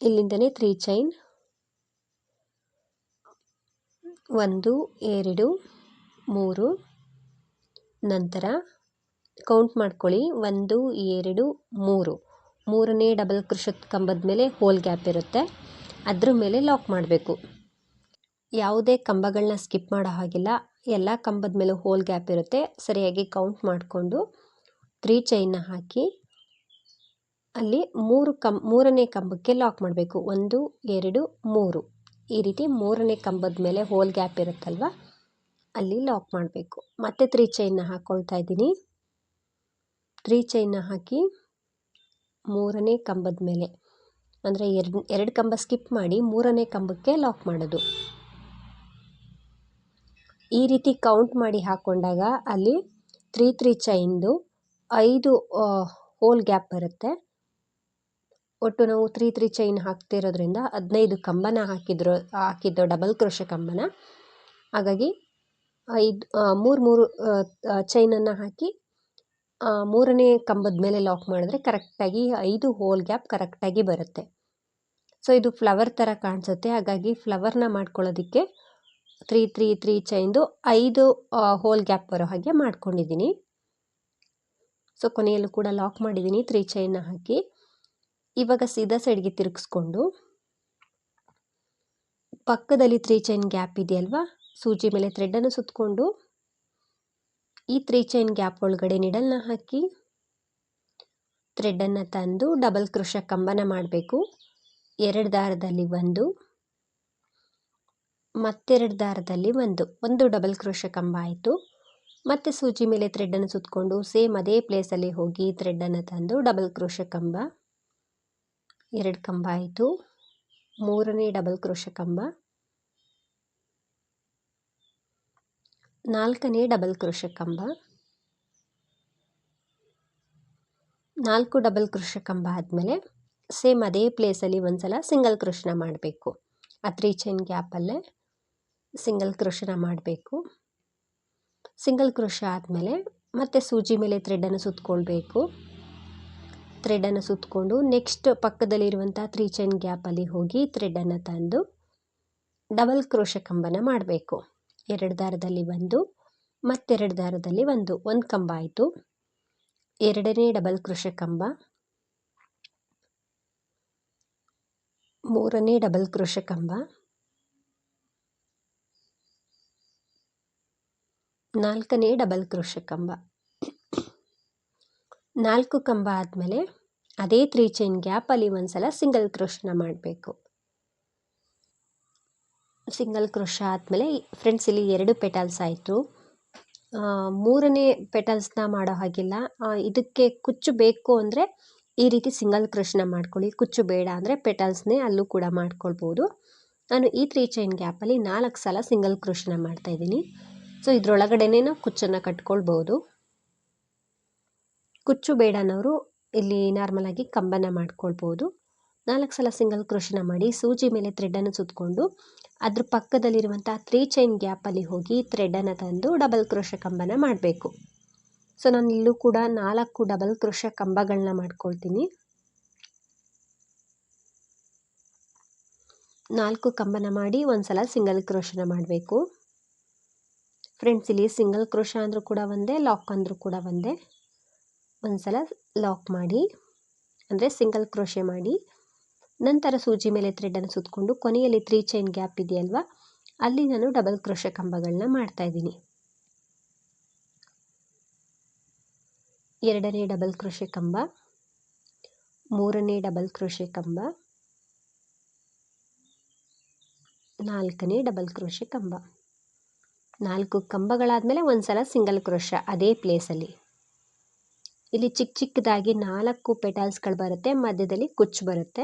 ಇಲ್ಲಿಂದನೇ ತ್ರೀ ಚೈನ್. ಒಂದು, ಎರಡು, ಮೂರು, ನಂತರ ಕೌಂಟ್ ಮಾಡ್ಕೊಳ್ಳಿ. ಒಂದು, ಎರಡು, ಮೂರು. ಮೂರನೇ ಡಬಲ್ ಕ್ರೋಶದ ಕಂಬದ ಮೇಲೆ ಹೋಲ್ ಗ್ಯಾಪ್ ಇರುತ್ತೆ. ಅದ್ರ ಮೇಲೆ ಲಾಕ್ ಮಾಡಬೇಕು. ಯಾವುದೇ ಕಂಬಗಳನ್ನ ಸ್ಕಿಪ್ ಮಾಡೋ ಹಾಗಿಲ್ಲ. ಎಲ್ಲ ಕಂಬದ ಮೇಲೆ ಹೋಲ್ ಗ್ಯಾಪ್ ಇರುತ್ತೆ. ಸರಿಯಾಗಿ ಕೌಂಟ್ ಮಾಡಿಕೊಂಡು ತ್ರೀ ಚೈನ್ನ ಹಾಕಿ ಅಲ್ಲಿ ಮೂರು ಕಂ ಮೂರನೇ ಕಂಬಕ್ಕೆ ಲಾಕ್ ಮಾಡಬೇಕು. ಒಂದು, ಎರಡು, ಮೂರು. ಈ ರೀತಿ ಮೂರನೇ ಕಂಬದ ಮೇಲೆ ಹೋಲ್ ಗ್ಯಾಪ್ ಇರುತ್ತಲ್ವ? ಅಲ್ಲಿ ಲಾಕ್ ಮಾಡಬೇಕು. ಮತ್ತೆ ತ್ರೀ ಚೈನ್ನ ಹಾಕ್ಕೊಳ್ತಾ ಇದ್ದೀನಿ. ತ್ರೀ ಚೈನ್ನ ಹಾಕಿ ಮೂರನೇ ಕಂಬದ ಮೇಲೆ. ಅಂದರೆ ಎರಡು ಎರಡು ಕಂಬ ಸ್ಕಿಪ್ ಮಾಡಿ ಮೂರನೇ ಕಂಬಕ್ಕೆ ಲಾಕ್ ಮಾಡೋದು. ಈ ರೀತಿ ಕೌಂಟ್ ಮಾಡಿ ಹಾಕ್ಕೊಂಡಾಗ ಅಲ್ಲಿ ತ್ರೀ ತ್ರೀ ಚೈನ್ದು ಐದು ಹೋಲ್ ಗ್ಯಾಪ್ ಬರುತ್ತೆ. ಒಟ್ಟು ನಾವು ತ್ರೀ ತ್ರೀ ಚೈನ್ ಹಾಕ್ತಿರೋದ್ರಿಂದ ಹದಿನೈದು ಕಂಬನ ಹಾಕಿದ್ರು, ಹಾಕಿದ್ದು ಡಬಲ್ ಕ್ರೋಶ ಕಂಬನ. ಹಾಗಾಗಿ ಐದು ಮೂರು ಮೂರು ಚೈನನ್ನು ಹಾಕಿ ಮೂರನೇ ಕಂಬದ ಮೇಲೆ ಲಾಕ್ ಮಾಡಿದ್ರೆ ಕರೆಕ್ಟಾಗಿ ಐದು ಹೋಲ್ ಗ್ಯಾಪ್ ಕರೆಕ್ಟಾಗಿ ಬರುತ್ತೆ. ಸೊ, ಇದು ಫ್ಲವರ್ ಥರ ಕಾಣಿಸುತ್ತೆ. ಹಾಗಾಗಿ ಫ್ಲವರ್ನ ಮಾಡ್ಕೊಳ್ಳೋದಕ್ಕೆ ತ್ರೀ ತ್ರೀ ತ್ರೀ ಚೈನ್ದು ಐದು ಹೋಲ್ ಗ್ಯಾಪ್ ಬರೋ ಹಾಗೆ ಮಾಡ್ಕೊಂಡಿದ್ದೀನಿ. ಸೊ, ಕೊನೆಯಲ್ಲೂ ಕೂಡ ಲಾಕ್ ಮಾಡಿದ್ದೀನಿ. ತ್ರೀ ಚೈನ್ನ ಹಾಕಿ ಇವಾಗ ಸೀದಾ ಸೈಡ್ಗೆ ತಿರುಗಿಸ್ಕೊಂಡು ಪಕ್ಕದಲ್ಲಿ ತ್ರೀ ಚೈನ್ ಗ್ಯಾಪ್ ಇದೆಯಲ್ವಾ? ಸೂಜಿ ಮೇಲೆ ಥ್ರೆಡನ್ನು ಸುತ್ತಕೊಂಡು ಈ ತ್ರೀ ಚೈನ್ ಗ್ಯಾಪ್ ಒಳಗಡೆ ನಿಡಲ್ನ ಹಾಕಿ ಥ್ರೆಡನ್ನು ತಂದು ಡಬಲ್ ಕೃಷ ಕಂಬನ ಮಾಡಬೇಕು. ಎರಡು ದಾರದಲ್ಲಿ ಒಂದು, ಮತ್ತೆರಡು ದಾರದಲ್ಲಿ ಒಂದು. ಒಂದು ಡಬಲ್ ಕ್ರೋಶ ಕಂಬ ಆಯಿತು. ಮತ್ತೆ ಸೂಜಿ ಮೇಲೆ ಥ್ರೆಡ್ಡನ್ನು ಸುತ್ತಕೊಂಡು ಸೇಮ್ ಅದೇ ಪ್ಲೇಸಲ್ಲಿ ಹೋಗಿ ಥ್ರೆಡ್ಡನ್ನು ತಂದು ಡಬಲ್ ಕ್ರೋಶ ಕಂಬ ಎರಡು ಕಂಬ ಆಯಿತು. ಮೂರನೇ ಡಬಲ್ ಕ್ರೋಶ ಕಂಬ. ನಾಲ್ಕನೇ ಡಬಲ್ ಕ್ರೋಶ ಕಂಬ. ನಾಲ್ಕು ಡಬಲ್ ಕ್ರೋಶ ಕಂಬ ಆದಮೇಲೆ ಸೇಮ್ ಅದೇ ಪ್ಲೇಸಲ್ಲಿ ಒಂದು ಸಲ ಸಿಂಗಲ್ ಕ್ರೋಶನ ಮಾಡಬೇಕು. ಆ ತ್ರೀ ಚೈನ್ ಗ್ಯಾಪಲ್ಲೇ ಸಿಂಗಲ್ ಕ್ರೋಶನ ಮಾಡಬೇಕು. ಸಿಂಗಲ್ ಕ್ರೋಶ ಆದಮೇಲೆ ಮತ್ತೆ ಸೂಜಿ ಮೇಲೆ ಥ್ರೆಡನ್ನು ಸುತ್ತಕೊಳ್ಬೇಕು ಥ್ರೆಡನ್ನು ಸುತ್ತಕೊಂಡು ನೆಕ್ಸ್ಟ್ ಪಕ್ಕದಲ್ಲಿರುವಂಥ ತ್ರೀ ಚೈನ್ ಗ್ಯಾಪಲ್ಲಿ ಹೋಗಿ ಥ್ರೆಡನ್ನು ತಂದು ಡಬಲ್ ಕ್ರೋಶ ಕಂಬನ ಮಾಡಬೇಕು. ಎರಡು ದಾರದಲ್ಲಿ ಒಂದು, ಮತ್ತೆರಡು ದಾರದಲ್ಲಿ ಒಂದು. ಒಂದು ಕಂಬ ಆಯಿತು. ಎರಡನೇ ಡಬಲ್ ಕ್ರೋಶ ಕಂಬ ಮೂರನೇ ಡಬಲ್ ಕ್ರೋಶ ಕಂಬ ನಾಲ್ಕನೇ ಡಬಲ್ ಕ್ರೋಶ ಕಂಬ ನಾಲ್ಕು ಕಂಬ ಆದಮೇಲೆ ಅದೇ ತ್ರೀ ಚೈನ್ ಗ್ಯಾಪಲ್ಲಿ ಒಂದು ಸಲ ಸಿಂಗಲ್ ಕ್ರೋಶನ ಮಾಡಬೇಕು. ಸಿಂಗಲ್ ಕ್ರೋಶ ಆದಮೇಲೆ ಫ್ರೆಂಡ್ಸ್ ಇಲ್ಲಿ ಎರಡು ಪೆಟಲ್ಸ್ ಆಯಿತು. ಮೂರನೇ ಪೆಟಲ್ಸ್ನ ಮಾಡೋ ಹಾಗಿಲ್ಲ. ಇದಕ್ಕೆ ಕುಚ್ಚು ಬೇಕು ಅಂದರೆ ಈ ರೀತಿ ಸಿಂಗಲ್ ಕ್ರೋಶನ ಮಾಡ್ಕೊಳ್ಳಿ. ಕುಚ್ಚು ಬೇಡ ಅಂದರೆ ಪೆಟಲ್ಸ್ನೇ ಅಲ್ಲೂ ಕೂಡ ಮಾಡ್ಕೊಳ್ಬೋದು. ನಾನು ಈ ತ್ರೀ ಚೈನ್ ಗ್ಯಾಪಲ್ಲಿ ನಾಲ್ಕು ಸಲ ಸಿಂಗಲ್ ಕ್ರೋಶನ ಮಾಡ್ತಾಯಿದ್ದೀನಿ ಸೊ ಇದರೊಳಗಡೆನೇ ನಾವು ಕುಚ್ಚನ್ನು ಕಟ್ಕೊಳ್ಬೋದು. ಕುಚ್ಚು ಬೇಡನವರು ಇಲ್ಲಿ ನಾರ್ಮಲಾಗಿ ಕಂಬನ ಮಾಡ್ಕೊಳ್ಬೋದು. ನಾಲ್ಕು ಸಲ ಸಿಂಗಲ್ ಕ್ರೋಶನ ಮಾಡಿ ಸೂಜಿ ಮೇಲೆ ಥ್ರೆಡನ್ನು ಸುತ್ತಕೊಂಡು ಅದ್ರ ಪಕ್ಕದಲ್ಲಿರುವಂಥ ತ್ರೀ ಚೈನ್ ಗ್ಯಾಪಲ್ಲಿ ಹೋಗಿ ಥ್ರೆಡನ್ನು ತಂದು ಡಬಲ್ ಕ್ರೋಶ ಕಂಬನ ಮಾಡಬೇಕು. ಸೊ ನಾನು ಇಲ್ಲೂ ಕೂಡ ನಾಲ್ಕು ಡಬಲ್ ಕ್ರೋಶ ಕಂಬಗಳನ್ನ ಮಾಡ್ಕೊಳ್ತೀನಿ. ನಾಲ್ಕು ಕಂಬನ ಮಾಡಿ ಒಂದು ಸಲ ಸಿಂಗಲ್ ಕ್ರೋಶನ ಮಾಡಬೇಕು. ಫ್ರೆಂಡ್ಸ್ ಇಲ್ಲಿ ಸಿಂಗಲ್ ಕ್ರೋಶ ಅಂದರೂ ಕೂಡ ಒಂದೇ ಲಾಕ್ ಅಂದರೂ ಕೂಡ ಒಂದೇ. ಒಂದು ಸಲ ಲಾಕ್ ಮಾಡಿ, ಅಂದರೆ ಸಿಂಗಲ್ ಕ್ರೋಶೆ ಮಾಡಿ, ನಂತರ ಸೂಜಿ ಮೇಲೆ ಥ್ರೆಡನ್ನು ಸುತ್ತಕೊಂಡು ಕೊನೆಯಲ್ಲಿ ತ್ರೀ ಚೈನ್ ಗ್ಯಾಪ್ ಇದೆಯಲ್ವಾ, ಅಲ್ಲಿ ನಾನು ಡಬಲ್ ಕ್ರೋಶ ಕಂಬಗಳನ್ನ ಮಾಡ್ತಾಯಿದ್ದೀನಿ ಎರಡನೇ ಡಬಲ್ ಕ್ರೋಶೆ ಕಂಬ, ಮೂರನೇ ಡಬಲ್ ಕ್ರೋಶೆ ಕಂಬ, ನಾಲ್ಕನೇ ಡಬಲ್ ಕ್ರೋಶೆ ಕಂಬ. ನಾಲ್ಕು ಕಂಬಗಳಾದಮೇಲೆ ಒಂದು ಸಲ ಸಿಂಗಲ್ ಕ್ರೋಶ ಅದೇ ಪ್ಲೇಸಲ್ಲಿ ಇಲ್ಲಿ ಚಿಕ್ಕ ಚಿಕ್ಕದಾಗಿ ನಾಲ್ಕು ಪೆಟಲ್ಸ್ಗಳು ಬರುತ್ತೆ, ಮಧ್ಯದಲ್ಲಿ ಕುಚ್ಚು ಬರುತ್ತೆ.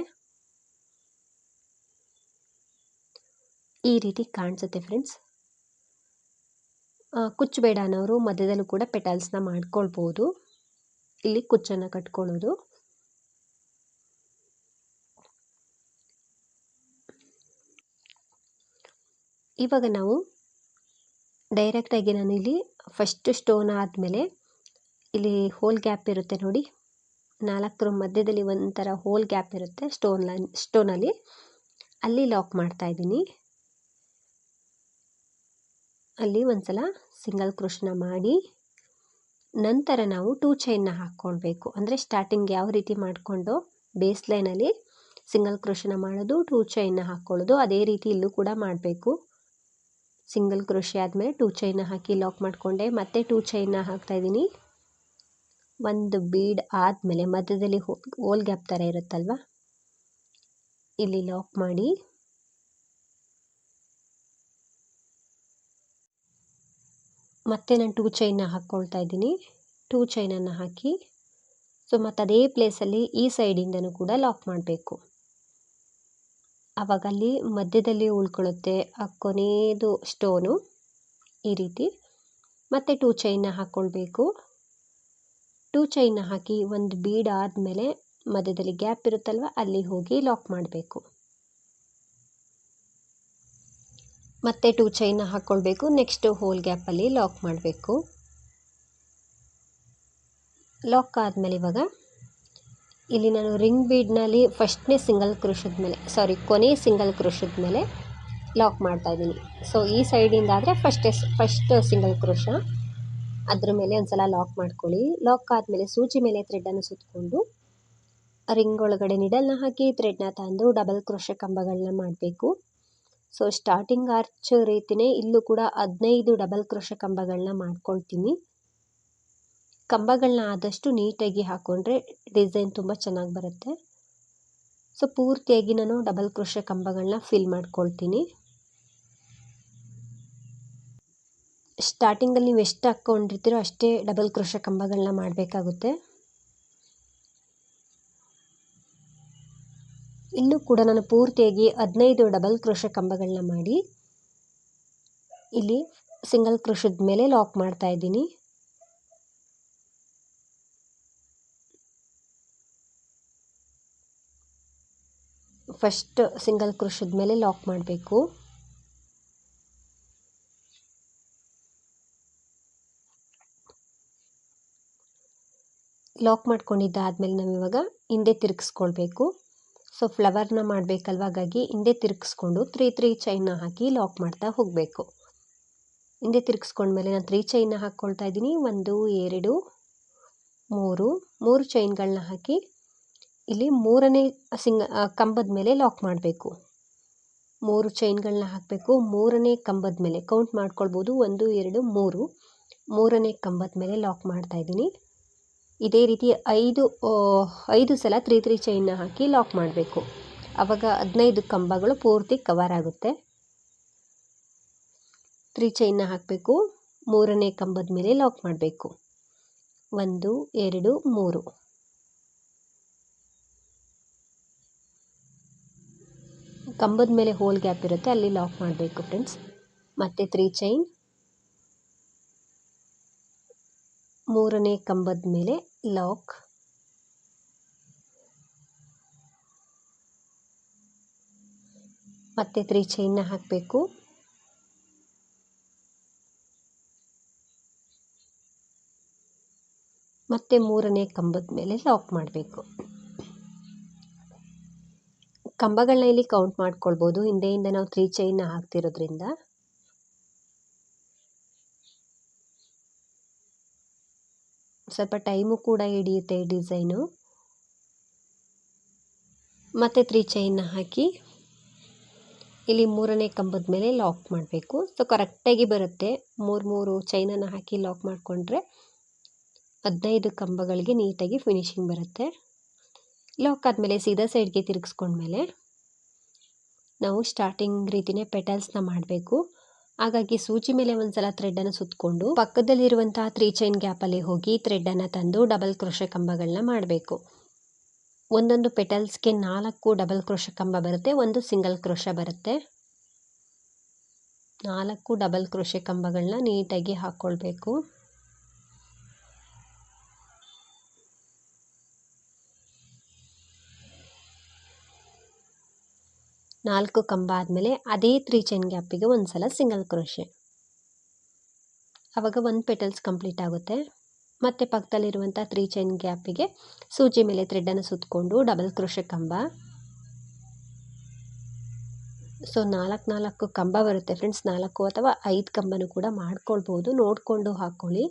ಈ ರೀತಿ ಕಾಣಿಸುತ್ತೆ ಫ್ರೆಂಡ್ಸ್ ಕುಚ್ಚು ಬೇಡ ಅನ್ನೋರು ಮಧ್ಯದಲ್ಲೂ ಕೂಡ ಪೆಟಲ್ಸ್ನ ಮಾಡ್ಕೊಳ್ಬೋದು. ಇಲ್ಲಿ ಕುಚ್ಚನ್ನು ಕಟ್ಕೊಳ್ಳೋದು. ಇವಾಗ ನಾವು ಡೈರೆಕ್ಟಾಗಿ ಇಲ್ಲಿ ಫಸ್ಟ್ ಸ್ಟೋನ್ ಆದಮೇಲೆ ಇಲ್ಲಿ ಹೋಲ್ ಗ್ಯಾಪ್ ಇರುತ್ತೆ ನೋಡಿ. ನಾಲ್ಕರ ಮಧ್ಯದಲ್ಲಿ ಒಂಥರ ಹೋಲ್ ಗ್ಯಾಪ್ ಇರುತ್ತೆ ಸ್ಟೋನ್ ಲೈನ್ ಸ್ಟೋನಲ್ಲಿ ಅಲ್ಲಿ. ಲಾಕ್ ಮಾಡ್ತಾ ಇದ್ದೀನಿ. ಅಲ್ಲಿ ಒಂದ್ಸಲ ಸಿಂಗಲ್ ಕ್ರೋಶನ ಮಾಡಿ. ನಂತರ ನಾವು ಟೂ ಚೈನ್ನ ಹಾಕ್ಕೊಳ್ಬೇಕು. ಅಂದರೆ ಸ್ಟಾರ್ಟಿಂಗ್ ಯಾವ ರೀತಿ ಮಾಡಿಕೊಂಡು ಬೇಸ್ ಲೈನಲ್ಲಿ ಸಿಂಗಲ್ ಕ್ರೋಶನ ಮಾಡೋದು ಟೂ ಚೈನ್ನ ಹಾಕ್ಕೊಳ್ಳೋದು, ಅದೇ ರೀತಿ ಇಲ್ಲೂ ಕೂಡ ಮಾಡಬೇಕು. ಸಿಂಗಲ್ ಕ್ರೋಶಿ ಆದಮೇಲೆ ಟೂ ಚೈನ್ನ ಹಾಕಿ ಲಾಕ್ ಮಾಡಿಕೊಂಡೆ. ಮತ್ತೆ ಟೂ ಚೈನ ಹಾಕ್ತಾಯಿದ್ದೀನಿ ಒಂದು ಬೀಡ್ ಆದಮೇಲೆ ಮಧ್ಯದಲ್ಲಿ ಹೋಲ್ ಗ್ಯಾಪ್ ಥರ ಇರುತ್ತಲ್ವ? ಇಲ್ಲಿ ಲಾಕ್ ಮಾಡಿ. ಮತ್ತೆ ನಾನು ಟೂ ಚೈನ್ನ ಹಾಕ್ಕೊಳ್ತಾ ಇದ್ದೀನಿ. ಟೂ ಚೈನನ್ನು ಹಾಕಿ. ಸೊ ಮತ್ತು ಅದೇ ಪ್ಲೇಸಲ್ಲಿ ಈ ಸೈಡಿಂದನೂ ಕೂಡ ಲಾಕ್ ಮಾಡಬೇಕು. ಆವಾಗ ಅಲ್ಲಿ ಮಧ್ಯದಲ್ಲಿ ಉಳ್ಕೊಳ್ಳುತ್ತೆ ಆ ಕೊನೆಯದು ಸ್ಟೋನು ಈ ರೀತಿ. ಮತ್ತೆ ಟೂ ಚೈನ್ನ ಹಾಕ್ಕೊಳ್ಬೇಕು ಟೂ ಚೈನ್ ಹಾಕಿ ಒಂದು ಬೀಡ್ ಆದಮೇಲೆ ಮಧ್ಯದಲ್ಲಿ ಗ್ಯಾಪ್ ಇರುತ್ತಲ್ವ, ಅಲ್ಲಿ ಹೋಗಿ ಲಾಕ್ ಮಾಡಬೇಕು. ಮತ್ತೆ ಟೂ ಚೈನ್ ಹಾಕ್ಕೊಳ್ಬೇಕು ನೆಕ್ಸ್ಟ್ ಹೋಲ್ ಗ್ಯಾಪಲ್ಲಿ ಲಾಕ್ ಮಾಡಬೇಕು. ಲಾಕ್ ಆದಮೇಲೆ ಇವಾಗ ಇಲ್ಲಿ ನಾನು ರಿಂಗ್ ಬೀಡ್ನಲ್ಲಿ ಫಸ್ಟ್ನೇ ಸಿಂಗಲ್ ಕ್ರೋಶದ ಮೇಲೆ, ಸಾರಿ, ಕೊನೆ ಸಿಂಗಲ್ ಕ್ರೋಶದ ಮೇಲೆ ಲಾಕ್ ಮಾಡ್ತಾ ಇದ್ದೀನಿ. ಸೊ ಈ ಸೈಡಿಂದ ಆದರೆ ಫಸ್ಟೇ ಫಸ್ಟ್ ಸಿಂಗಲ್ ಕ್ರೋಶ. ಅದ್ರ ಮೇಲೆ ಒಂದು ಸಲ ಲಾಕ್ ಮಾಡ್ಕೊಳ್ಳಿ. ಲಾಕ್ ಆದಮೇಲೆ ಸೂಜಿ ಮೇಲೆ ಥ್ರೆಡನ್ನು ಸುತ್ತಕೊಂಡು ರಿಂಗ್ ಒಳಗಡೆ ನಿಡಲ್ನ ಹಾಕಿ ಥ್ರೆಡ್ನ ತಂದು ಡಬಲ್ ಕ್ರೋಶ ಕಂಬಗಳನ್ನ ಮಾಡಬೇಕು. ಸೊ ಸ್ಟಾರ್ಟಿಂಗ್ ಆರ್ಚ್ ರೀತಿಯೇ ಇಲ್ಲೂ ಕೂಡ ಹದಿನೈದು ಡಬಲ್ ಕ್ರೋಶ ಕಂಬಗಳನ್ನ ಮಾಡ್ಕೊಳ್ತೀನಿ. ಕಂಬಗಳನ್ನ ಆದಷ್ಟು ನೀಟಾಗಿ ಹಾಕ್ಕೊಂಡ್ರೆ ಡಿಸೈನ್ ತುಂಬ ಚೆನ್ನಾಗಿ ಬರುತ್ತೆ. ಸೊ ಪೂರ್ತಿಯಾಗಿ ನಾನು ಡಬಲ್ ಕ್ರೋಶ ಕಂಬಗಳನ್ನ ಫಿಲ್ ಮಾಡ್ಕೊಳ್ತೀನಿ. ಸ್ಟಾರ್ಟಿಂಗಲ್ಲಿ ನೀವು ಎಷ್ಟು ಹಾಕ್ಕೊಂಡಿರ್ತೀರೋ ಅಷ್ಟೇ ಡಬಲ್ ಕ್ರೋಶ ಕಂಬಗಳನ್ನ ಮಾಡಬೇಕಾಗುತ್ತೆ. ಇಲ್ಲೂ ಕೂಡ ನಾನು ಪೂರ್ತಿಯಾಗಿ ಹದಿನೈದು ಡಬಲ್ ಕ್ರೋಶ ಕಂಬಗಳನ್ನ ಮಾಡಿ ಇಲ್ಲಿ ಸಿಂಗಲ್ ಕ್ರೋಶದ ಮೇಲೆ ಲಾಕ್ ಮಾಡ್ತಾ ಇದ್ದೀನಿ. ಫಸ್ಟ್ ಸಿಂಗಲ್ ಕ್ರೋಶದ ಮೇಲೆ ಲಾಕ್ ಮಾಡಬೇಕು. ಲಾಕ್ ಮಾಡ್ಕೊಂಡಿದ್ದಾದಮೇಲೆ ನಾವು ಇವಾಗ ಹಿಂದೆ ತಿರುಗಿಸ್ಕೊಳ್ಬೇಕು. ಸೊ ಫ್ಲವರ್ನ ಮಾಡಬೇಕಲ್ವ ಹಾಗಾಗಿ ಹಿಂದೆ ತಿರುಗಿಸ್ಕೊಂಡು ತ್ರೀ ತ್ರೀ ಚೈನ್ನ ಹಾಕಿ ಲಾಕ್ ಮಾಡ್ತಾ ಹೋಗಬೇಕು. ಹಿಂದೆ ತಿರುಗಿಸ್ಕೊಂಡ್ಮೇಲೆ ನಾನು ತ್ರೀ ಚೈನ್ನ ಹಾಕ್ಕೊಳ್ತಾ ಇದ್ದೀನಿ. ಒಂದು, ಎರಡು, ಮೂರು ಮೂರು ಚೈನ್ಗಳನ್ನ ಹಾಕಿ ಇಲ್ಲಿ ಮೂರನೇ ಸಿಂಗ ಕಂಬದ ಮೇಲೆ ಲಾಕ್ ಮಾಡಬೇಕು. ಮೂರು ಚೈನ್ಗಳನ್ನ ಹಾಕಬೇಕು. ಮೂರನೇ ಕಂಬದ ಮೇಲೆ ಕೌಂಟ್ ಮಾಡ್ಕೊಳ್ಬೋದು. ಒಂದು, ಎರಡು, ಮೂರು. ಮೂರನೇ ಕಂಬದ ಮೇಲೆ ಲಾಕ್ ಮಾಡ್ತಾ ಇದ್ದೀನಿ. ಇದೇ ರೀತಿ ಐದು ಐದು ಸಲ ತ್ರೀ ತ್ರೀ ಚೈನ್ನ ಹಾಕಿ ಲಾಕ್ ಮಾಡಬೇಕು. ಆವಾಗ ಹದಿನೈದು ಕಂಬಗಳು ಪೂರ್ತಿ ಕವರ್ ಆಗುತ್ತೆ. ತ್ರೀ ಚೈನ್ನ ಹಾಕಬೇಕು. ಮೂರನೇ ಕಂಬದ ಮೇಲೆ ಲಾಕ್ ಮಾಡಬೇಕು. ಒಂದು, ಎರಡು, ಮೂರು. ಕಂಬದ ಮೇಲೆ ಹೋಲ್ ಗ್ಯಾಪ್ ಇರುತ್ತೆ, ಅಲ್ಲಿ ಲಾಕ್ ಮಾಡಬೇಕು ಫ್ರೆಂಡ್ಸ್ ಮತ್ತು ತ್ರೀ ಚೈನ್ ಮೂರನೇ ಕಂಬದ ಮೇಲೆ ಲಾಕ್. ಮತ್ತೆ ತ್ರೀ ಚೈನ್ನ ಹಾಕಬೇಕು. ಮತ್ತೆ ಮೂರನೇ ಕಂಬದ ಮೇಲೆ ಲಾಕ್ ಮಾಡಬೇಕು. ಕಂಬಗಳನ್ನ ಇಲ್ಲಿ ಕೌಂಟ್ ಮಾಡ್ಕೊಳ್ಬೋದು. ಹಿಂದೆಯಿಂದ ನಾವು ತ್ರೀ ಚೈನ್ನ ಹಾಕ್ತಿರೋದ್ರಿಂದ ಸ್ವಲ್ಪ ಟೈಮು ಕೂಡ ಹಿಡಿಯುತ್ತೆ ಈ ಡಿಸೈನು. ಮತ್ತು ತ್ರೀ ಚೈನ್ನ ಹಾಕಿ ಇಲ್ಲಿ ಮೂರನೇ ಕಂಬದ ಮೇಲೆ ಲಾಕ್ ಮಾಡಬೇಕು. ಸೊ ಕರೆಕ್ಟಾಗಿ ಬರುತ್ತೆ. ಮೂರು ಮೂರು ಚೈನನ್ನು ಹಾಕಿ ಲಾಕ್ ಮಾಡಿಕೊಂಡ್ರೆ ಹದಿನೈದು ಕಂಬಗಳಿಗೆ ನೀಟಾಗಿ ಫಿನಿಶಿಂಗ್ ಬರುತ್ತೆ. ಲಾಕ್ ಆದಮೇಲೆ ಸೀದಾ ಸೈಡ್ಗೆ ತಿರುಗಿಸ್ಕೊಂಡ್ಮೇಲೆ ನಾವು ಸ್ಟಾರ್ಟಿಂಗ್ ರೀತಿಯೇ ಪೆಟಲ್ಸ್ನ ಮಾಡಬೇಕು. ಹಾಗಾಗಿ ಸೂಜಿ ಮೇಲೆ ಒಂದ್ಸಲ ಥ್ರೆಡ್ ಅನ್ನು ಸುತ್ತಕೊಂಡು ಪಕ್ಕದಲ್ಲಿರುವಂತಹ ತ್ರೀ ಚೈನ್ ಗ್ಯಾಪಲ್ಲಿ ಹೋಗಿ ಥ್ರೆಡ್ಡನ್ನು ತಂದು ಡಬಲ್ ಕ್ರೋಶ ಕಂಬಗಳನ್ನ ಮಾಡಬೇಕು. ಒಂದೊಂದು ಪೆಟಲ್ಸ್ಗೆ ನಾಲ್ಕು ಡಬಲ್ ಕ್ರೋಶ ಕಂಬ ಬರುತ್ತೆ, ಒಂದು ಸಿಂಗಲ್ ಕ್ರೋಶ ಬರುತ್ತೆ. ನಾಲ್ಕು ಡಬಲ್ ಕ್ರೋಶೆ ಕಂಬಗಳನ್ನ ನೀಟಾಗಿ ಹಾಕ್ಕೊಳ್ಬೇಕು ನಾಲ್ಕು ಕಂಬ ಆದಮೇಲೆ ಅದೇ ತ್ರೀ ಚೈನ್ ಗ್ಯಾಪಿಗೆ ಒಂದು ಸಲ ಸಿಂಗಲ್ ಕ್ರೋಶೆ ಆವಾಗ ಒಂದು ಪೆಟಲ್ಸ್ ಕಂಪ್ಲೀಟ್ ಆಗುತ್ತೆ. ಮತ್ತು ಪಕ್ಕದಲ್ಲಿರುವಂಥ ತ್ರೀ ಚೈನ್ ಗ್ಯಾಪಿಗೆ ಸೂಜಿ ಮೇಲೆ ಥ್ರೆಡ್ಡನ್ನು ಸುತ್ತಕೊಂಡು ಡಬಲ್ ಕ್ರೋಶೆ ಕಂಬ. ಸೊ ನಾಲ್ಕು ನಾಲ್ಕು ಕಂಬ ಬರುತ್ತೆ ಫ್ರೆಂಡ್ಸ್ ನಾಲ್ಕು ಅಥವಾ ಐದು ಕಂಬನೂ ಕೂಡ ಮಾಡ್ಕೊಳ್ಬೋದು. ನೋಡಿಕೊಂಡು ಹಾಕ್ಕೊಳ್ಳಿ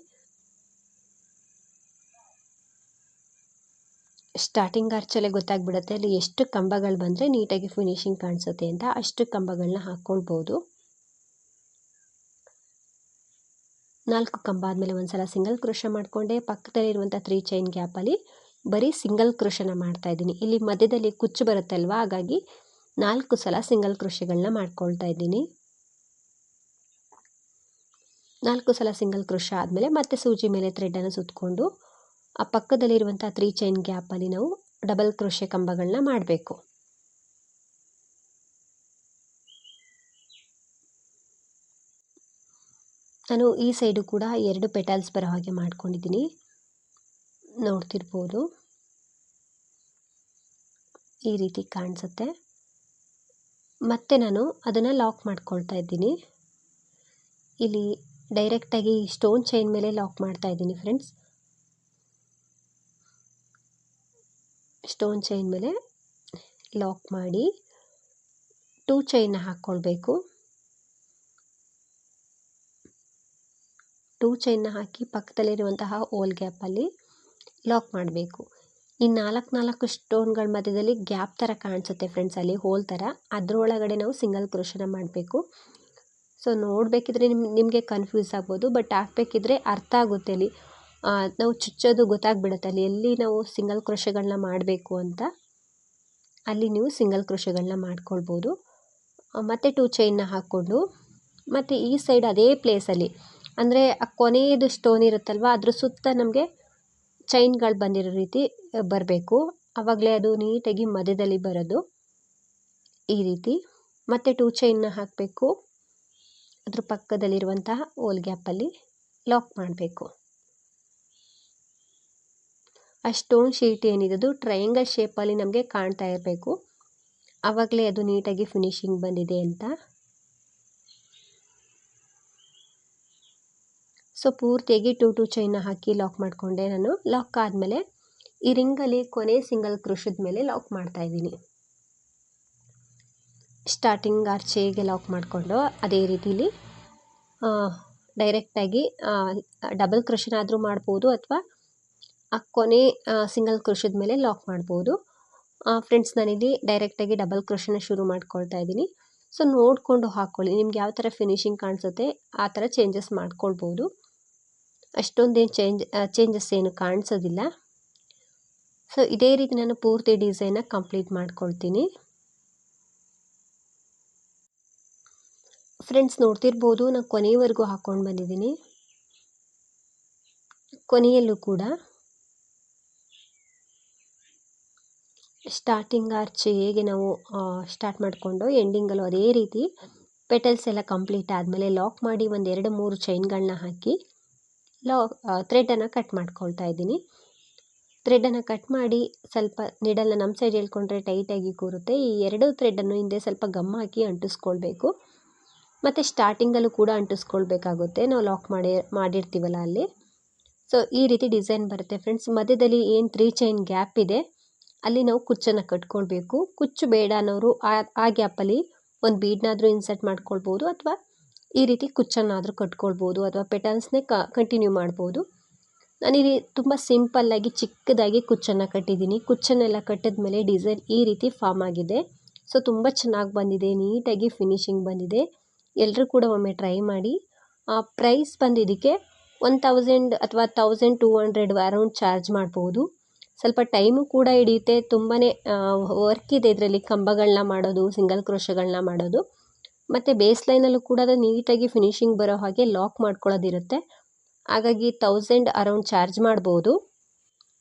ಸ್ಟಾರ್ಟಿಂಗ್ ಆರ್ಚಲ್ಲೇ ಗೊತ್ತಾಗ್ಬಿಡುತ್ತೆ. ಅಲ್ಲಿ ಎಷ್ಟು ಕಂಬಗಳು ಬಂದರೆ ನೀಟಾಗಿ ಫಿನಿಶಿಂಗ್ ಕಾಣಿಸುತ್ತೆ ಅಂತ ಅಷ್ಟು ಕಂಬಗಳನ್ನ ಹಾಕ್ಕೊಳ್ಬೋದು ನಾಲ್ಕು ಕಂಬ ಆದಮೇಲೆ ಒಂದು ಸಲ ಸಿಂಗಲ್ ಕ್ರೋಶ ಮಾಡಿಕೊಂಡೆ ಪಕ್ಕದಲ್ಲಿರುವಂಥ ತ್ರೀ ಚೈನ್ ಗ್ಯಾಪಲ್ಲಿ ಬರೀ ಸಿಂಗಲ್ ಕ್ರೋಶನ ಮಾಡ್ತಾ ಇದ್ದೀನಿ. ಇಲ್ಲಿ ಮಧ್ಯದಲ್ಲಿ ಕುಚ್ಚು ಬರುತ್ತಲ್ವ? ಹಾಗಾಗಿ ನಾಲ್ಕು ಸಲ ಸಿಂಗಲ್ ಕ್ರೋಶಗಳನ್ನ ಮಾಡ್ಕೊಳ್ತಾ ಇದ್ದೀನಿ. ನಾಲ್ಕು ಸಲ ಸಿಂಗಲ್ ಕ್ರೋಶ ಆದಮೇಲೆ ಮತ್ತೆ ಸೂಜಿ ಮೇಲೆ ಥ್ರೆಡ್ಡನ್ನು ಸುತ್ತಕೊಂಡು ಆ ಪಕ್ಕದಲ್ಲಿರುವಂಥ ತ್ರೀ ಚೈನ್ ಗ್ಯಾಪಲ್ಲಿ ನಾವು ಡಬಲ್ ಕ್ರೋಶೆ ಕಂಬಗಳನ್ನ ಮಾಡಬೇಕು. ನಾನು ಈ ಸೈಡು ಕೂಡ ಎರಡು ಪೆಟಲ್ಸ್ ಬರೋ ಹಾಗೆ ಮಾಡ್ಕೊಂಡಿದ್ದೀನಿ. ನೋಡ್ತಿರ್ಬೋದು. ಈ ರೀತಿ ಕಾಣಿಸುತ್ತೆ. ಮತ್ತೆ ನಾನು ಅದನ್ನು ಲಾಕ್ ಮಾಡ್ಕೊಳ್ತಾ ಇದ್ದೀನಿ. ಇಲ್ಲಿ ಡೈರೆಕ್ಟಾಗಿ ಸ್ಟೋನ್ ಚೈನ್ ಮೇಲೆ ಲಾಕ್ ಮಾಡ್ತಾ ಇದ್ದೀನಿ ಫ್ರೆಂಡ್ಸ್ ಸ್ಟೋನ್ ಚೈನ್ ಮೇಲೆ ಲಾಕ್ ಮಾಡಿ ಟೂ ಚೈನ್ ಹಾಕ್ಕೊಳ್ಬೇಕು ಟೂ ಚೈನ್ನ ಹಾಕಿ ಪಕ್ಕದಲ್ಲಿರುವಂತಹ ಓಲ್ ಗ್ಯಾಪಲ್ಲಿ ಲಾಕ್ ಮಾಡಬೇಕು. ಈ ನಾಲ್ಕು ನಾಲ್ಕು ಸ್ಟೋನ್ಗಳ ಮಧ್ಯದಲ್ಲಿ ಗ್ಯಾಪ್ ಥರ ಕಾಣಿಸುತ್ತೆ ಫ್ರೆಂಡ್ಸ್ ಅಲ್ಲಿ ಹೋಲ್ ಥರ ಅದರೊಳಗಡೆ ನಾವು ಸಿಂಗಲ್ ಕ್ರೋಶನ ಮಾಡಬೇಕು. ಸೊ ನೋಡಬೇಕಿದ್ರೆ ನಿಮ್ಮ ನಿಮಗೆ ಕನ್ಫ್ಯೂಸ್ ಆಗ್ಬೋದು ಬಟ್ ಹಾಕ್ಬೇಕಿದ್ರೆ ಅರ್ಥ ಆಗುತ್ತೆ ಅಲ್ಲಿ. ನಾವು ಚುಚ್ಚೋದು ಗೊತ್ತಾಗ್ಬಿಡುತ್ತೆ. ಅಲ್ಲಿ ಎಲ್ಲಿ ನಾವು ಸಿಂಗಲ್ ಕೃಷಿಗಳನ್ನ ಮಾಡಬೇಕು ಅಂತ, ಅಲ್ಲಿ ನೀವು ಸಿಂಗಲ್ ಕೃಷಿಗಳನ್ನ ಮಾಡ್ಕೊಳ್ಬೋದು. ಮತ್ತು ಟೂ ಚೈನ್ನ ಹಾಕ್ಕೊಂಡು, ಮತ್ತು ಈ ಸೈಡ್ ಅದೇ ಪ್ಲೇಸಲ್ಲಿ ಅಂದರೆ ಆ ಕೊನೆಯದು ಸ್ಟೋನ್ ಇರುತ್ತಲ್ವ, ಅದ್ರ ಸುತ್ತ ನಮಗೆ ಚೈನ್ಗಳು ಬಂದಿರೋ ರೀತಿ ಬರಬೇಕು. ಆವಾಗಲೇ ಅದು ನೀಟಾಗಿ ಮಧ್ಯದಲ್ಲಿ ಬರೋದು, ಈ ರೀತಿ. ಮತ್ತು ಟೂ ಚೈನ್ನ ಹಾಕಬೇಕು. ಅದ್ರ ಪಕ್ಕದಲ್ಲಿರುವಂತಹ ಓಲ್ ಗ್ಯಾಪಲ್ಲಿ ಲಾಕ್ ಮಾಡಬೇಕು. ಆ ಸ್ಟೋನ್ ಶೀಟ್ ಏನಿದೆ ಟ್ರಯಾಂಗಲ್ ಶೇಪಲ್ಲಿ ನಮಗೆ ಕಾಣ್ತಾ ಇರಬೇಕು. ಆವಾಗಲೇ ಅದು ನೀಟಾಗಿ ಫಿನಿಶಿಂಗ್ ಬಂದಿದೆ ಅಂತ. ಸೊ ಪೂರ್ತಿಯಾಗಿ ಟೂ ಟೂ ಚೈನ ಹಾಕಿ ಲಾಕ್ ಮಾಡಿಕೊಂಡೆ ನಾನು. ಲಾಕ್ ಆದಮೇಲೆ ಈ ರಿಂಗಲ್ಲಿ ಕೊನೆ ಸಿಂಗಲ್ ಕೃಷಿದ ಮೇಲೆ ಲಾಕ್ ಮಾಡ್ತಾ ಇದ್ದೀನಿ. ಸ್ಟಾರ್ಟಿಂಗ್ ಆರ್ಚೆಗೆ ಲಾಕ್ ಮಾಡಿಕೊಂಡು ಅದೇ ರೀತಿಲಿ ಡೈರೆಕ್ಟಾಗಿ ಡಬಲ್ ಕ್ರಷನ್ ಆದರೂ ಮಾಡ್ಬೋದು ಅಥವಾ ಆ ಕೊನೆ ಸಿಂಗಲ್ ಕ್ರೋಶದ ಮೇಲೆ ಲಾಕ್ ಮಾಡ್ಬೋದು. ಫ್ರೆಂಡ್ಸ್ ನಾನಿಲ್ಲಿ ಡೈರೆಕ್ಟಾಗಿ ಡಬಲ್ ಕ್ರೋಶನ ಶುರು ಮಾಡ್ಕೊಳ್ತಾ ಇದ್ದೀನಿ. ಸೊ ನೋಡಿಕೊಂಡು ಹಾಕ್ಕೊಳ್ಳಿ ನಿಮ್ಗೆ ಯಾವ ಥರ ಫಿನಿಶಿಂಗ್ ಕಾಣಿಸುತ್ತೆ, ಆ ಥರ ಚೇಂಜಸ್ ಮಾಡ್ಕೊಳ್ಬೋದು. ಅಷ್ಟೊಂದೇನು ಚೇಂಜ್ ಚೇಂಜಸ್ ಏನು ಕಾಣಿಸೋದಿಲ್ಲ. ಸೊ ಇದೇ ರೀತಿ ನಾನು ಪೂರ್ತಿ ಡಿಸೈನ ಕಂಪ್ಲೀಟ್ ಮಾಡ್ಕೊಳ್ತೀನಿ. ಫ್ರೆಂಡ್ಸ್ ನೋಡ್ತಿರ್ಬೋದು, ನಾನು ಕೊನೆಯವರೆಗೂ ಹಾಕ್ಕೊಂಡು ಬಂದಿದ್ದೀನಿ. ಕೊನೆಯಲ್ಲೂ ಕೂಡ. ಸ್ಟಾರ್ಟಿಂಗ್ ಆರ್ಚ್ ಹೇಗೆ ನಾವು ಸ್ಟಾರ್ಟ್ ಮಾಡಿಕೊಂಡು ಎಂಡಿಂಗಲ್ಲೂ ಅದೇ ರೀತಿ ಪೆಟಲ್ಸ್ ಎಲ್ಲ ಕಂಪ್ಲೀಟ್ ಆದಮೇಲೆ ಲಾಕ್ ಮಾಡಿ ಒಂದು ಎರಡು ಮೂರು ಚೈನ್ಗಳನ್ನ ಹಾಕಿ ಲಾ ಥ್ರೆಡನ್ನು ಕಟ್ ಮಾಡ್ಕೊಳ್ತಾ ಇದ್ದೀನಿ. ಥ್ರೆಡನ್ನು ಕಟ್ ಮಾಡಿ ಸ್ವಲ್ಪ ನಿಡಲ್ನ ನಮ್ಮ ಸೈಡ್ ಹೇಳ್ಕೊಂಡ್ರೆ ಟೈಟಾಗಿ ಕೂರುತ್ತೆ. ಈ ಎರಡು ಥ್ರೆಡನ್ನು ಹಿಂದೆ ಸ್ವಲ್ಪ ಗಮ್ ಹಾಕಿ ಅಂಟಿಸ್ಕೊಳ್ಬೇಕು. ಮತ್ತು ಸ್ಟಾರ್ಟಿಂಗಲ್ಲೂ ಕೂಡ ಅಂಟಿಸ್ಕೊಳ್ಬೇಕಾಗುತ್ತೆ. ನಾವು ಲಾಕ್ ಮಾಡಿ, ಮಾಡಿರ್ತೀವಲ್ಲ ಅಲ್ಲಿ. ಸೊ ಈ ರೀತಿ ಡಿಸೈನ್ ಬರುತ್ತೆ ಫ್ರೆಂಡ್ಸ್ ಮಧ್ಯದಲ್ಲಿ ಏನು ತ್ರೀ ಚೈನ್ ಗ್ಯಾಪ್ ಇದೆ ಅಲ್ಲಿ ನಾವು ಕುಚ್ಚನ್ನು ಕಟ್ಕೊಳ್ಬೇಕು. ಕುಚ್ಚು ಬೇಡ ಅನ್ನೋರು ಆ ಗ್ಯಾಪಲ್ಲಿ ಒಂದು ಬೀಡ್ನಾದರೂ ಇನ್ಸರ್ಟ್ ಮಾಡ್ಕೊಳ್ಬೋದು ಅಥವಾ ಈ ರೀತಿ ಕುಚ್ಚನ್ನಾದರೂ ಕಟ್ಕೊಳ್ಬೋದು ಅಥವಾ ಪೆಟಲ್ಸ್ನೇ ಕಂಟಿನ್ಯೂ ಮಾಡ್ಬೋದು. ನಾನಿಲ್ಲಿ ತುಂಬ ಸಿಂಪಲ್ಲಾಗಿ ಚಿಕ್ಕದಾಗಿ ಕುಚ್ಚನ್ನು ಕಟ್ಟಿದ್ದೀನಿ. ಕುಚ್ಚನ್ನೆಲ್ಲ ಕಟ್ಟಿದ ಮೇಲೆ ಡಿಸೈನ್ ಈ ರೀತಿ ಫಾರ್ಮ್ ಆಗಿದೆ. ಸೊ ತುಂಬ ಚೆನ್ನಾಗಿ ಬಂದಿದೆ. ನೀಟಾಗಿ ಫಿನಿಶಿಂಗ್ ಬಂದಿದೆ. ಎಲ್ಲರೂ ಕೂಡ ಒಮ್ಮೆ ಟ್ರೈ ಮಾಡಿ. ಪ್ರೈಸ್ ಬಂದಿದ್ದಕ್ಕೆ ಒನ್ ತೌಸಂಡ್ ಅಥವಾ thousand two hundred around charge ಮಾಡ್ಬೋದು. ಸ್ವಲ್ಪ ಟೈಮು ಕೂಡ ಹಿಡಿಯುತ್ತೆ. ತುಂಬಾ ವರ್ಕ್ ಇದೆ ಇದರಲ್ಲಿ. ಕಂಬಗಳನ್ನ ಮಾಡೋದು ಸಿಂಗಲ್ ಕ್ರೋಶಗಳನ್ನ ಮಾಡೋದು. ಮತ್ತು ಬೇಸ್ ಲೈನಲ್ಲೂ ಕೂಡ ಅದು ನೀಟಾಗಿ ಫಿನಿಶಿಂಗ್ ಬರೋ ಹಾಗೆ ಲಾಕ್ ಮಾಡ್ಕೊಳ್ಳೋದಿರುತ್ತೆ. ಹಾಗಾಗಿ ತೌಸಂಡ್ ಅರೌಂಡ್ ಚಾರ್ಜ್ ಮಾಡ್ಬೋದು.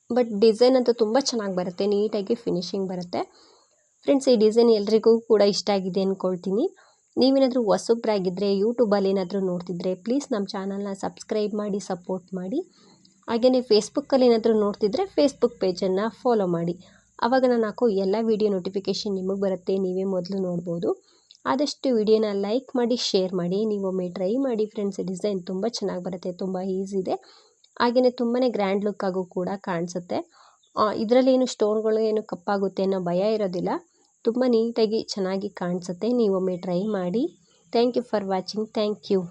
ಬಟ್ ಡಿಸೈನ್ ಅಂತೂ ತುಂಬ ಚೆನ್ನಾಗಿ ಬರುತ್ತೆ. ನೀಟಾಗಿ ಫಿನಿಶಿಂಗ್ ಬರುತ್ತೆ. ಫ್ರೆಂಡ್ಸ್ ಈ ಡಿಸೈನ್ ಎಲ್ರಿಗೂ ಕೂಡ ಇಷ್ಟ ಆಗಿದೆ ಅಂದ್ಕೊಳ್ತೀನಿ ನೀವೇನಾದರೂ ಹೊಸಬ್ರಾಗಿದ್ದರೆ ಯೂಟ್ಯೂಬಲ್ಲಿ ಏನಾದರೂ ನೋಡ್ತಿದ್ರೆ ಪ್ಲೀಸ್ ನಮ್ಮ ಚಾನಲ್ನ ಸಬ್ಸ್ಕ್ರೈಬ್ ಮಾಡಿ ಸಪೋರ್ಟ್ ಮಾಡಿ. ಹಾಗೆಯೇ ಫೇಸ್ಬುಕ್ಕಲ್ಲಿ ಏನಾದರೂ ನೋಡ್ತಿದ್ರೆ ಫೇಸ್ಬುಕ್ ಪೇಜನ್ನು ಫಾಲೋ ಮಾಡಿ. ಆವಾಗ ನಾನು ಹಾಕೋ ಎಲ್ಲ ವೀಡಿಯೋ ನೋಟಿಫಿಕೇಷನ್ ನಿಮಗೆ ಬರುತ್ತೆ, ನೀವೇ ಮೊದಲು ನೋಡ್ಬೋದು. ಆದಷ್ಟು ವಿಡಿಯೋನ ಲೈಕ್ ಮಾಡಿ ಶೇರ್ ಮಾಡಿ, ನೀವೊಮ್ಮೆ ಟ್ರೈ ಮಾಡಿ ಫ್ರೆಂಡ್ಸ್ ಡಿಸೈನ್ ತುಂಬ ಚೆನ್ನಾಗಿ ಬರುತ್ತೆ, ತುಂಬ ಈಸಿ ಇದೆ. ಹಾಗೆಯೇ ತುಂಬಾ ಗ್ರ್ಯಾಂಡ್ ಲುಕ್ಕಾಗೂ ಕೂಡ ಕಾಣಿಸುತ್ತೆ. ಇದರಲ್ಲಿ ಏನು ಸ್ಟೋನ್ಗಳು ಏನು ಕಪ್ಪಾಗುತ್ತೆ ಅನ್ನೋ ಭಯ ಇರೋದಿಲ್ಲ. ತುಂಬ ನೀಟಾಗಿ ಚೆನ್ನಾಗಿ ಕಾಣಿಸುತ್ತೆ, ನೀವೊಮ್ಮೆ ಟ್ರೈ ಮಾಡಿ. Thank you for watching thank you